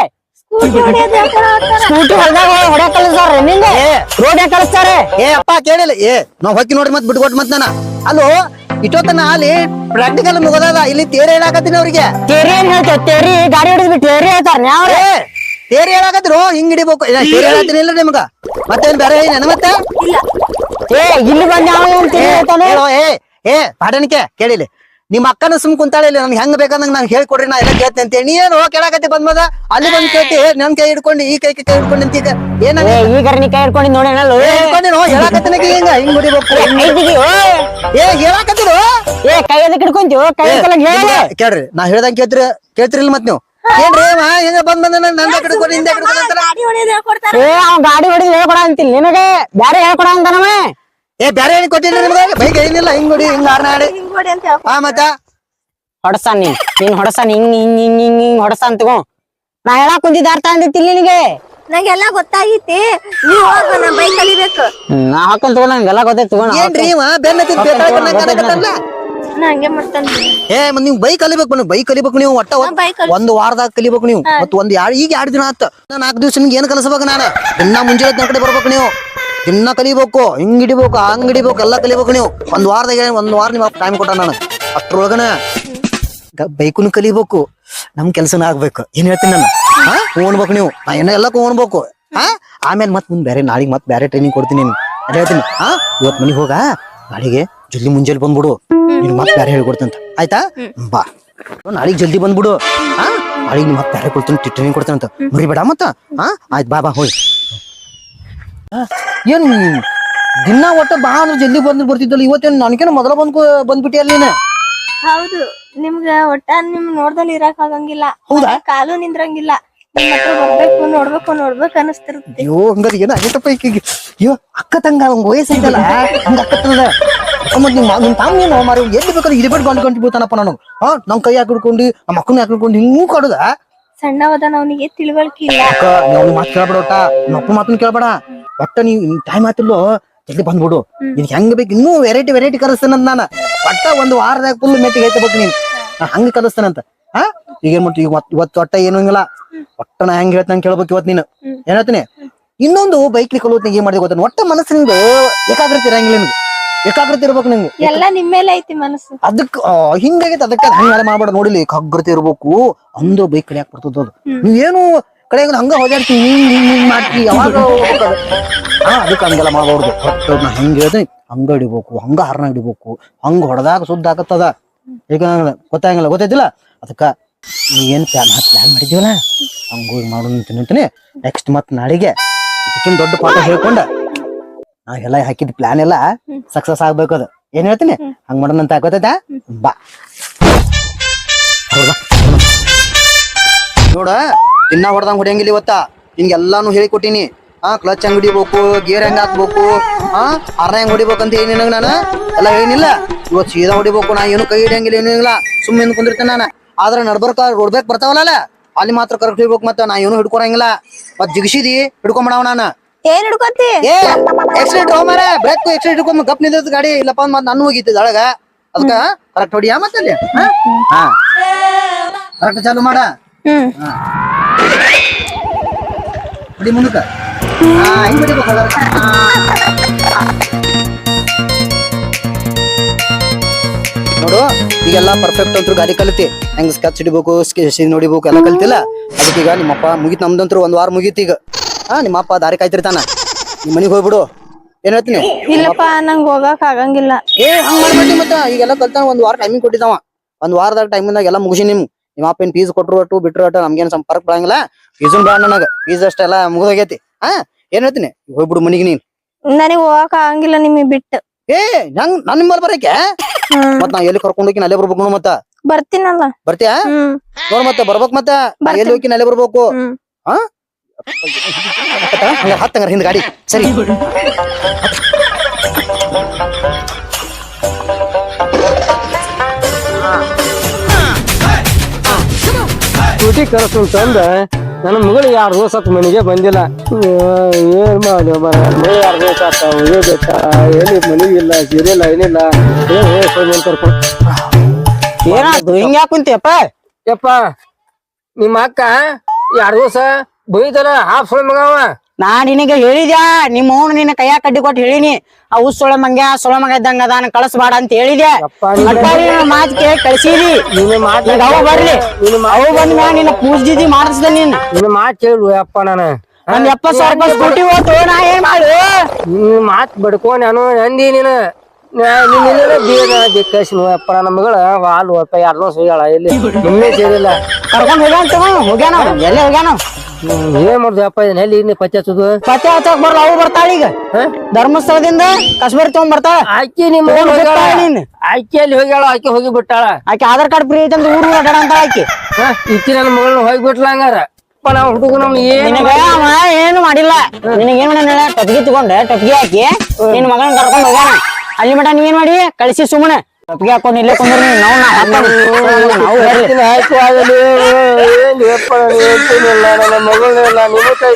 ಸ್ಕೂಟಿ ಹೇಳತ್ತಾರ? ಸ್ಕೂಟಿ ಹೊಲ್ದಾಗ ಹೊಡ್ಯಾಕ್ ರೋಡ್ ಯಾಕೆ ಕಲಿಸ್ತಾರೆ ಏ ಅಪ್ಪ ಕೇಳಿಲ್ಲ. ಏ ನಾವ್ ಹೊಕ್ಕಿ ನೋಡಿ ಮತ್ ಬಿಟ್ಕೊಟ್ ಮತ್ ನಾನ. ಅಲ್ಲೋ ಇಷ್ಟೊತ್ತನ ಅಲ್ಲಿ ಪ್ರಾಕ್ಟಿಕಲ್ ಮುಗದದ? ಇಲ್ಲಿ ತೇರಿ ಹೇಳಾಕತ್ತೀನಿ ಅವ್ರಿಗೆ. ತೇರಿ ಏನ್ ಹೇಳ್ತೇವೆ ತೇರಿ ಗಾಡಿ ಹೊಡಿದ್ಬಿಟ್ಟು ತೇರಿ ಹೇಳ್ತಾರ ಯಾವ್ರೆ ಏ ತೇರೆ ಹೇಳಾಕತ್ರು ಹಿಂಗ್ ಹಿಡಿಬೇಕು. ಇಲ್ಲ. ಹೇಳಿಲ್ಲ ನಿಮ್ಗ. ಮತ್ತೇನ್ ಬೇರೆ ಏನ ಮತ್ತೆ? ಏ ಇಲ್ಲಿ ಬಂದ? ಹೇಳೋ ಏ ಏ ಕೇಳಿಲಿ. ನಿಮ್ಮ ಅಕ್ಕನ ಸುಮ್ ಕುಂತಾಳೆ ಇಲ್ಲಿ ನನ್ಗೆ ಹೆಂಗ್ ಬೇಕಂದ್ ನಾನು ಹೇಳ್ಕೊಡ್ರಿ ನಾ ಎಲ್ಲ ಕೇಳ್ತೇನೆ ಅಂತೇಳಿ ನೀ ಏನು ಕೇಳಾಕತ್ತಿ ಬಂದ್ ಮದ ಅಲ್ಲಿ ಬಂದ್ ಕೇಳ್ತಿ ನನ್ ಕೈ ಹಿಡ್ಕೊಂಡು ಈ ಕೈ ಕೈ ಹಿಡ್ಕೊಂಡು ಅಂತೀಗ ಏನ ಈಗ ನೀ ಕೈ ಹಿಡ್ಕೊಂಡು ನೋಡಿ ಹಿಡ್ಕೊಂಡಿನೋ ಹೇಳಾಕತ್ತಿನ ಹಿಂಗ ಹಿಂಗ್ ಹೊಡಿಬೇಕು ಏ ಹೇಳಾಕತ್ತಿರು? ಏ ಕೈ ಅದಕ್ಕೆ ಹಿಡ್ಕೊಂತೀವೋ ಕೈ ಹಿಡ್ಕೊಳಂಗ್ ಕೇಳ್ರಿ ನಾ ಹೇಳ್ದಂಗ್ ಕೇಳ್ತಿರಿ ಕೇಳ್ತಿರಿಲ್ಲ ಮತ್ ನೀವು. ಏನ್ರಿ ಮಾ ಹೆಂಗ ಬಂದ್ ನಂದ ಹಿಂದೆ ಅಂತಾರ ಏ ಅವ್ ಗಾಡಿ ಹೊಡೆದು ಹೇಳ್ಕೊಡ ಅಂತಿಲ್ಲ ನಿನಗೆ? ಬ್ಯಾರೆ ಹೇಳ್ಕೊಡ ಅಂತಾನವ ಏ ಬ್ಯಾರೆ ಹೇಳಿ ಕೊಟ್ಟಿಲ್ಲ ನಿಮ್ಗೆ? ಬೈಕ್ ಏನಿಲ್ಲ ಹಿಂಗ್ ಹೊಡಿ ಹಿಂಗ್ ಆರ್ನಾಡಿ ಹಾ ಅಂತ ಮತ್ತ? ಹೊಡಸ ನೀನ್ ನೀನ್ ಹೊಡಸ ಹಿಂಗ್ ಹಿಂಗ್ ಹಿಂಗ್ ಹಿಂಗ್ ಹಿಂಗ್ ಹೊಡಸಾನ್ ತಗೋ. ನಾ ಹೇಳ ಕುಂತಿದ್ದ ಅರ್ಥ ಅಂದಿತ್ತಿಲ್ಲ ನಿನಗೆ? ನಂಗೆಲ್ಲ ಗೊತ್ತಾಗಿತ್ತಿ ನೀವ್ ಹೋಗ ನಾ ಬೈಕ್ ಕಲಿಬೇಕು. ನಾ ಹಾಕೊಂಡ್ ತಗೋ ನಂಗೆಲ್ಲ ಗೊತ್ತೈತಿ ತಗೋ ನಾ ಏನ್ರಿ ಇವ? ಬೆನ್ನ ಕಾಣಕತ್ತಲ್ಲ ನಾ ಹಂಗೆ ಮಾಡ್ತಾನ ಏ ಮತ್ ನೀವು ಬೈಕ್ ಕಲಿಬೇಕು ನೀವು ಬೈಕ್ ಕಲಿಬೇಕು ನೀವು ಒಟ್ಟ ಒಂದ್- ಬೈಕ್ ಕಲಿ ಒಂದ್ ವಾರದಾಗ ಕಲಿಬೇಕು ನೀವು. ಮತ್ ಒಂದ್ ಯಾರ್ ಈಗ ಎರಡು ದಿನ ಆತ? ನಾ ನಾಲ್ಕು ದಿವಸ ನಿಮ್ಗೆ ಏನ್ ಕಲಿಸ್ಬೇಕು ನಾನು? ದಿನ ಮುಂಜಾನೆ ನನ್ ಕಡೆ ಬರ್ಬೇಕು ನೀವು. ದಿನ ಕಲಿಬೇಕು ಹಿಂಗ್ ಹಿಡಿಬೇಕು ಹಂಗ್ ಹಿಡಿಬೇಕು ಎಲ್ಲ ಕಲಿಬೇಕು ನೀವು. ಒಂದ್ ವಾರದಾಗ ಒಂದ್ ವಾರ ನೀವು ಟೈಮ್ ಕೊಟ್ಟ ನಾನು. ಅಷ್ಟ್ರೊಳಗನ ಬೈಕುನು ಕಲಿಬೇಕು ನಮ್ ಕೆಲ್ಸನ ಆಗ್ಬೇಕು. ಏನ್ ಹೇಳ್ತೀನಿ ನಾನು? ಹಾ? ಓಣ್ಬೇಕು ನೀವು. ನಾ ಏನೋ ಎಲ್ಲಕ್ಕೂ ಓಣ್ಬೇಕು. ಹಾ? ಆಮೇಲೆ ಮತ್ ಮುಂದ್ ಬೇರೆ ನಾಳೆಗ್ ಮತ್ ಬೇರೆ ಟ್ರೈನಿಂಗ್ ಕೊಡ್ತೀನಿ ನೀನು. ಅದೇ ಹೇಳ್ತೀನಿ. ಹಾ? ಇವತ್ ಮನಿಗ್ ಹೋಗ? ನಾಳೆಗೆ ಜಲ್ದಿ ಮುಂಜಾನೆ ಬಂದ್ಬಿಡು. ನೀನು ಮತ್ ಬೇರೆ ಹೇಳ್ಕೊಡ್ತಂತ ಆಯ್ತಾ? ಬಾ. ನಾಳೆಗ್ ಜಲ್ದಿ ಬಂದ್ಬಿಡು. ಹಾ ನಾಳೆಗ್ ಮತ್ತೆ ಮತ್ ಬೇರೆ ಕೊಡ್ತೀನಿ ಟ್ರೈನಿಂಗ್ ಕೊಡ್ತೇನೆ ಅಂತ ಮರಿಬೇಡ ಮತ್ತ? ಹಾ ಆಯ್ತು ಬಾ ಬಾ ಹೋಯ್. ಏನ್ ದಿನ ಒಟ್ಟ ಬಾ ಅಂದ್ರೆ ಜಲ್ದಿ ಬಂದ್ ಬರ್ತಿದ್ದಲ್ಲ ಇವತ್ತೇನು ನನಗೇನು ಮೊದಲ ಬಂದ್ ಬಂದ್ಬಿಟ್ಟಿ ಅಲ್ಲಿ ನೀನು? ಹೌದು ನಿಮ್ಗ ಒಟ್ಟ ನಿಮ್ ನೋಡ್ದಲ್ಲಿ ಇರಾಕ್ ಆಗಂಗಿಲ್ಲ. ಹೌದಾ? ಕಾಲು ನಿಂದ್ರಂಗಿಲ್ಲ. ಬರ್ಬೇಕು ನೋಡ್ಬೇಕು ನೋಡ್ಬೇಕು ಅನಿಸ್ತಿರುತ್ತೆ. ಅಯ್ಯೋ ಹಂಗಾರೆ ಈಕಿಗೆ? ಅಯ್ಯೋ ಅಕ್ಕ ತಂಗ ವಯಸ್ಸೈತಲ್ಲ? ಹಂಗ ಅಕ್ಕ ತಂಗ ಮತ್ ನಿಮ್ ನಿಮ್ ತಾಮ್ ಏನು ಮಾರಿ ಎಲ್ಲಿ ಬೇಕಾದ್ರೆ ಇದು ಬಿಟ್ಟು ಗಂಟು ಗಂಟು ಬೀಳ್ತಾನಪ್ಪ ನಾನು. ಹಾ ನಮ್ ಕೈ ಹಾಕಿಡ್ಕೊಂಡು ನಮ್ಮ ಅಕ್ಕನ ಹಾಕಿಡ್ಕೊಂಡು ಹಿಂಗೂ ಕಡುದ? ಸಣ್ಣವದನ ಅವನಿಗೆ ತಿಳುವಳಿಕೆ ಇಲ್ಲ. ಅಕ್ಕ ಮಾತು ಕೇಳ್ಬೇಡ ಒಟ್ಟ. ನಮ್ಮ ಅಪ್ಪ ಮಾತನ್ನ ಕೇಳಬೇಡ. ಒಟ್ಟ ನೀವು ಟೈಮ್ ಆತಿಲ್ಲೋ ಜಲ್ದಿ ಬಂದ್ಬಿಡು. ನಿನ್ ಹೆಂಗ್ ಬೇಕು? ಇನ್ನೂ ವೆರೈಟಿ ವೆರೈಟಿ ಕಲಿಸ್ತಾನಂತ ನಾನು. ಒಟ್ಟ ಒಂದು ವಾರದಾಗ ಫುಲ್ ಮೆಟ್ಟಿಗೆ ಹೇಳ್ತಬೇಕು ನೀನ್. ಹಂಗ ಕಲಿಸ್ತೇನಂತ ಹಾ ಈಗ ಏನ್ ಮಾಡ್ತೀವಿ ಇವತ್ತು ಒಟ್ಟ ಏನು ಹಂಗಿಲ್ಲ ಒಟ್ಟ ನಾ ಹೆಂಗ್ ಹೇಳ್ತಾನೆ ಕೇಳ್ಬೇಕು ಇವತ್ತು ನೀನು. ಏನ್ ಹೇಳ್ತೀನಿ? ಇನ್ನೊಂದು ಬೈಕ್ ಕಲಿಯೋತ್ನಾಗ ಏನ್ ಮಾಡಿದೆ ಗೊತ್ತ ಒಟ್ಟ ಮನಸ್ಸಿನಿಂದ ಏಕಾಗ್ರತೆ ಇರಂಗಿಲ್ಲ ನಿನ್ಗೆ. ಏಕಾಗ್ರತೆ ಇರ್ಬೇಕು ನಿಂಗೆ ಎಲ್ಲ ನಿಮ್ ಮೇಲೆ ಐತಿ ಮನಸ್ಸು. ಅದಕ್ ಹಿಂಗಾಗೈತೆ ಅದಕ್ಕೆ ಹಂಗಾರ ಮಾಡ್ಬೇಡ ನೋಡಿಲಿ ಏಕಾಗ್ರತೆ ಇರ್ಬೇಕು. ಅಂದು ಬೈಕ್ ಕಲಿಯಾಕ ಬರ್ತದ ಅದು. ನೀವೇನು ಕಡೆ ಹಂಗ ಹೋದಾಡ್ತಿ ಹಿಂಗ್ ಹಿಂಗ್ ಹಿಂಗ್ ಮಾಡ್ತಿ ಯಾವಾಗ? ಹಾ ಅದಕ್ಕೆ ಹಂಗೆಲ್ಲ ಮಾಡ್ಬಾರ್ದು. ಒಟ್ಟು ನಾ ಹೆಂಗ್ ಹೇಳ್ದೆ ಹಂಗ ಹಿಡಿಬೇಕು ಹಂಗ ಹರ್ನ ಹಿಡಿಬೇಕು ಹಂಗ ಹೊಡೆದಾಗ ಸುದ್ದ ಆಗತ್ತದ ಈಗ ಗೊತ್ತಾಗಂಗಿಲ್ಲ ಗೊತ್ತೈತಿಲ್ಲ ಅದಕ್ಕ ನೀ ಏನ್ ಪ್ಲಾನ್ ಪ್ಲಾನ್ ಮಾಡಿದೀವಲ್ಲ ಹಂಗ ಹೋಗಿ ತಿಂತೀನಿ ನೆಕ್ಸ್ಟ್ ಮತ್ ನಾಳೆಗೆ ಇದಕ್ಕಿಂತ ದೊಡ್ಡ ಪಾಠ ಹೇಳ್ಕೊಂಡ. ನಾವೆಲ್ಲ ಹಾಕಿದ ಪ್ಲಾನ್ ಎಲ್ಲ ಸಕ್ಸಸ್ ಆಗ್ಬೇಕು ಅದು. ಏನ್ ಹೇಳ್ತೀನಿ? ಹಂಗ ಮಾಡೋಣ ಅಂತ ಬಾ? ನೋಡ ಇನ್ನ ಹೊಡ್ದಂಗ್ ಹೊಡಿಯಂಗಿಲ್ಲ ಇವತ್ತ. ಹಿಂಗೆಲ್ಲಾನು ಹೇಳಿಕೊಟ್ಟಿನಿ. ಹಾ ಕ್ಲಚ್ ಹೆಂಗ್ ಹಿಡಿಬೇಕು ಗೇರ್ ಹೆಂಗ್ ಹಾಕ್ಬೇಕು ಹಾ ಅರ್ನ ಹೆಂಗ್ ಹೊಡಿಬೇಕು ಅಂತ ಹೇಳಿ ನಿನಗ ನಾನು ಎಲ್ಲ ಏನಿಲ್ಲ ಇವತ್ ಸೀದಾ ಹೊಡಿಬೇಕು ನಾ ಏನು ಕೈ ಹಿಡಿಯಂಗಿಲ್ಲ ಏನಿಲ್ಲ ಸುಮ್ಮನೆ ಕುಂದಿರ್ತೇನೆ ನಾನು. ಆದ್ರೆ ನಡ್ಬರ್ಕ ರೋಡ್ಬೇಕು ಬರ್ತಾವಲ್ಲ ಅಲ್ಲಿ ಮಾತ್ರ ಕರೆಕ್ಟ್ ಹಿಡ್ಬೇಕು ಮತ್ತೆ ನಾ ಏನು ಹಿಡ್ಕೊರಂಗಿಲ್ಲ ಮತ್ ಜಿಗಿಸಿದಿ ಹಿಡ್ಕೊಂಬಿಡವ ನಾನು. ಏನ್ ಹಿಡ್ಕೊತಿ ಏ ಎಕ್ಸಿಡೆಂಟ್ ಹೋಮಾರ ಬ್ರೇಕ್ ಎಕ್ಸಿಡೆಂಟ್ ಹಿಡ್ಕೊಂಡ್ ಗಪ್ನಿಂದ ಗಾಡಿ. ಇಲ್ಲಪ್ಪ ಮತ್ ನಾನು ಹೋಗಿತ್ತು ಒಳಗ ಅದಕ್ಕ ಕರೆಕ್ಟ್ ಹೊಡಿಯ ಮತ್ತಲ್ಲಿ ಹಾ? ಕರೆಕ್ಟ್ ಚಾಲು ಮಾಡ. ಹ್ಮ್. ಹೊಡಿ ಮುಂದಕ್ಕ. ಹಾ ಹಿಂಗ್. ನೋಡು ಈಗೆಲ್ಲ ಪರ್ಫೆಕ್ಟ್ ಅಂತ ಗಾಡಿ ಕಲಿತಿ. ಹೆಂಗ್ ಸ್ಕೆಚ್ ಹಿಡಿಬೇಕು ಸ್ಕೆಚ್ ನೋಡಿಬೇಕು ಎಲ್ಲ ಕಲಿತಿಲ್ಲ. ಅದಕ್ಕೀಗ ಈಗ ನಿಮ್ಮಪ್ಪ ಮುಗಿತ್ ನಮ್ದಂತ್ರು ಒಂದ್ ವಾರ ಮುಗೀತಿ ಈಗ. ಹಾ ನಿಮ್ಮಪ್ಪ ದಾರಿ ಕಾಯ್ತಿರ್ತಾನ. ನಿಮ್ ಮನಿಗ್ ಹೋಗ್ಬಿಡು. ಏನ್ ಹೇಳ್ತೀನಿ? ಇಲ್ಲಪ್ಪ ನಂಗ್ ಹೋಗಕ್ ಆಗಂಗಿಲ್ಲ. ಏ ಹಂಗ್ ಮಾಡ್ಬೇಡಿ ಮತ್ತ. ಈಗೆಲ್ಲ ಕಲ್ತಾನ ಒಂದ್ ವಾರ ಟೈಮಿಂಗ್ ಕೊಟ್ಟಿದ್ದಾವ. ಒಂದ್ ವಾರದಾಗ ಟೈಮಿಂದಾಗ ಎಲ್ಲ ಮುಗಿಸಿ ನಿಮ್ ನಿಮ್ಮ ಅಪ್ಪ ಏನ್ ಫೀಸ್ ಕೊಟ್ರು ಅಟ್ಟು ಬಿಟ್ರು ಅಟ್ಟು ನಮ್ಗೇನ್ ಸಂಪರ್ಕ ಬರಂಗಿಲ್ಲ ಫೀಸನ್ ಬೇಡ ನನಗ. ಫೀಸ್ ಅಷ್ಟೆಲ್ಲ ಮುಗಿದೋಗೈತಿ. ಹಾ ಏನ್ ಹೇಳ್ತೀನಿ? ಹೋಗ್ಬಿಡು ಮನಿಗ್ ನೀನ್. ನನಗ್ ಹೋಗಕ್ ಆಗಂಗಿಲ್ಲ ನಿಮಗ್ ಬಿಟ್ಟು. ಏ ನಂಗ್ ನನ್ ನಿಮ್ಮಲ್ಲಿ ಬರಕ್ಕೆ? ಮತ್ ನಾ ಎಲ್ಲಿ ಕರ್ಕೊಂಡ್ ಹೋಗಿ ಅಲ್ಲೇ ಬರ್ಬೇಕು ನೋಡ್ ಮತ್ತ. ಬರ್ತೀನಲ್ಲ. ಬರ್ತೀಯಾ? ನೋಡ್ ಮತ್ತೆ ಬರ್ಬೇಕ್ ಮತ್ತ. ಎಲ್ಲಿ ಹೋಗಿ ಅಲ್ಲೇ ಬರ್ಬೇಕು. ಹ್ಮ್. ಹಂಗ ಹತ್ತಂಗಾರ ಹಿಂದ್ ಗಾಡಿ. ಸರಿ. ಸ್ಕೂಟಿ ಕರೆಸು ತಂದ ನನ್ನ ಮಗಳು ಯಾರು ದಿವಸ ಮನೆಗೆ ಬಂದಿಲ್ಲ. ಏನ್ ಮಾಡಿ ಮಗಳು ಯಾರು ದಿವಸ ಆತ ಹೋಗ್ಬೇಕ ಎಲ್ಲಿ ಮನೆಗಿಲ್ಲ ಸೀರಿಯಲ್ಲ ಏನಿಲ್ಲ ಏನ್ ಕರ್ಕೊಂಡು. ಏನಾಯ್ತು? ಹಿಂಗ್ ಯಾಕೆ ಕುಂತಿಯಪ್ಪ ಯಪ್ಪ ನಿಮ್ಮ ಅಕ್ಕ ಯಾರು ದಿವಸ ಬೈದಲ್ಲ ಹಾಫ್ ಸುಳ್ಳು ಮಗವ ನಾ ನಿನಗೆ ಹೇಳಿದ್ಯಾ ನಿಮ್ಮ ಅವ್ನು ನಿನ್ನ ಕೈಯಾಗ ಕಡ್ಡಿ ಕೊಟ್ಟು ಹೇಳಿನಿ. ಅವು ಸೊಳ ಮಂಗ್ಯ ಸೊಳ ಮಗ ಇದ್ದಂಗ ಅದಾನ ಕಳಿಸ್ಬೇಡ ಅಂತ ಹೇಳಿದೆ ಮಾತು ನೀನ್ ನನ್ನ ಕೇಳಿ ಕಳಿಸಿದಿ. ನಿನ್ನ ಮಾತು ಅವ ಬರ್ಲಿ. ನಿನ್ನ ಅವು ಬಂದ ಮ್ಯಾಗ ನಿನ್ನ ಪೂಜಿದಿ ಮಾಡಿಸ್ದೆ ನೀನ್. ನಿನ್ನ ಮಾತು ಕೇಳು ಅಪ್ಪ ನಾನು. ಒಂದ್ ಎಪ್ಪತ್ ಸಾವಿರ ರೂಪಾಯಿ ಸ್ಕೂಟಿ ಹೋತು ನಾ ಏನ್ ಮಾಡು? ನಿನ್ ಮಾತ್ ಬಡ್ಕೋ ನಾನು ಅಂದಿ ನೀನು. ನಿನ್ನ ಅಪ್ಪ ನನ್ನ ಮಗಳ. ಹಾಲು ಅಪ್ಪ ಯಾರ್ದೋ ಸುಯ್ಯಾಳ ಇಲ್ಲಿ. ನಿಮ್ಮೇ ಸೇರಿಲ್ಲ ಕರ್ಕೊಂಡ್ ಹೋಗ್ಯಾನ ತಗೋ ಹೋಗ್ಯಾನ ಅವ. ಎಲ್ಲೇ ಹೋಗ್ಯಾನ ಏನ್ ಮಾಡ್ದೆ ಅಪ್ಪ ಇದನ್ನ? ಎಲ್ಲಿ ಇನ್ನು ಪಚ್ಚ ಹಚ್ಚುದು? ಪತ್ತೆ ಹಚ್ಚಕ್ ಬರ್ಲ ಅವು ಬರ್ತಾಳ ಈಗ. ಧರ್ಮಸ್ಥಳದಿಂದ ಕಶ್ಮೀರಿ ತಗೊಂಡ್ ಬರ್ತಾಳ. ಆಕಿ ನಿಮ್ಮ ತಗೊಂಡ್ ಹೋಗ್ಯಾಳ. ನೀನ್. ಆಕಿ ಅಲ್ಲಿ ಹೋಗ್ಯಾಳ ಆಕಿ ಹೋಗಿ ಬಿಟ್ಟಾಳ. ಆಕೆ ಆಧಾರ್ ಕಾರ್ಡ್ ಫ್ರೀ ಐತೆ ಊರು ಅಡ್ಡಾಡ ಅಂತ ಆಕಿ? ಈಕಿ ನನ್ನ ಮಗಳನ್ನ ಹೋಗಿ ಬಿಟ್ಲ ಹಂಗಾರ. ಅಪ್ಪ ನಾವು ಹುಡುಗ ನಮ್ ಏನ್ ನಿನಗ ಅವ ಏನು ಮಾಡಿಲ್ಲ. ನಿನಗ ಏನ್ ಮಾಡ್ಯಾನ ಟಪ್ಗಿ ತಗೊಂಡ ಟಪ್ಗಿ ಹಾಕಿ ನಿನ್ ಮಗಳನ್ನ ಕರ್ಕೊಂಡ್ ಹೋಗ್ಯಾನ ಅಲ್ಲಿ ಮಟ ನೀ ಏನ್ ಮಾಡಿ? ಕಳಿಸಿ ಸುಮ್ಮನೆ. ಟಪ್ಗಿ ಹಾಕೊಂಡ್ ಇಲ್ಲೇ ಕುಂದ್ರಿ ನಾವು ನಾವು ಹೇಳ್ತೀನಿ ಆಯ್ತು ಆಗಲಿ ಏನು ಏನ್ ತಿನ್ನಿಲ್ಲ, ನನ್ನ ಮಗಳನ್ನೆಲ್ಲ ನಾನು ಕೈ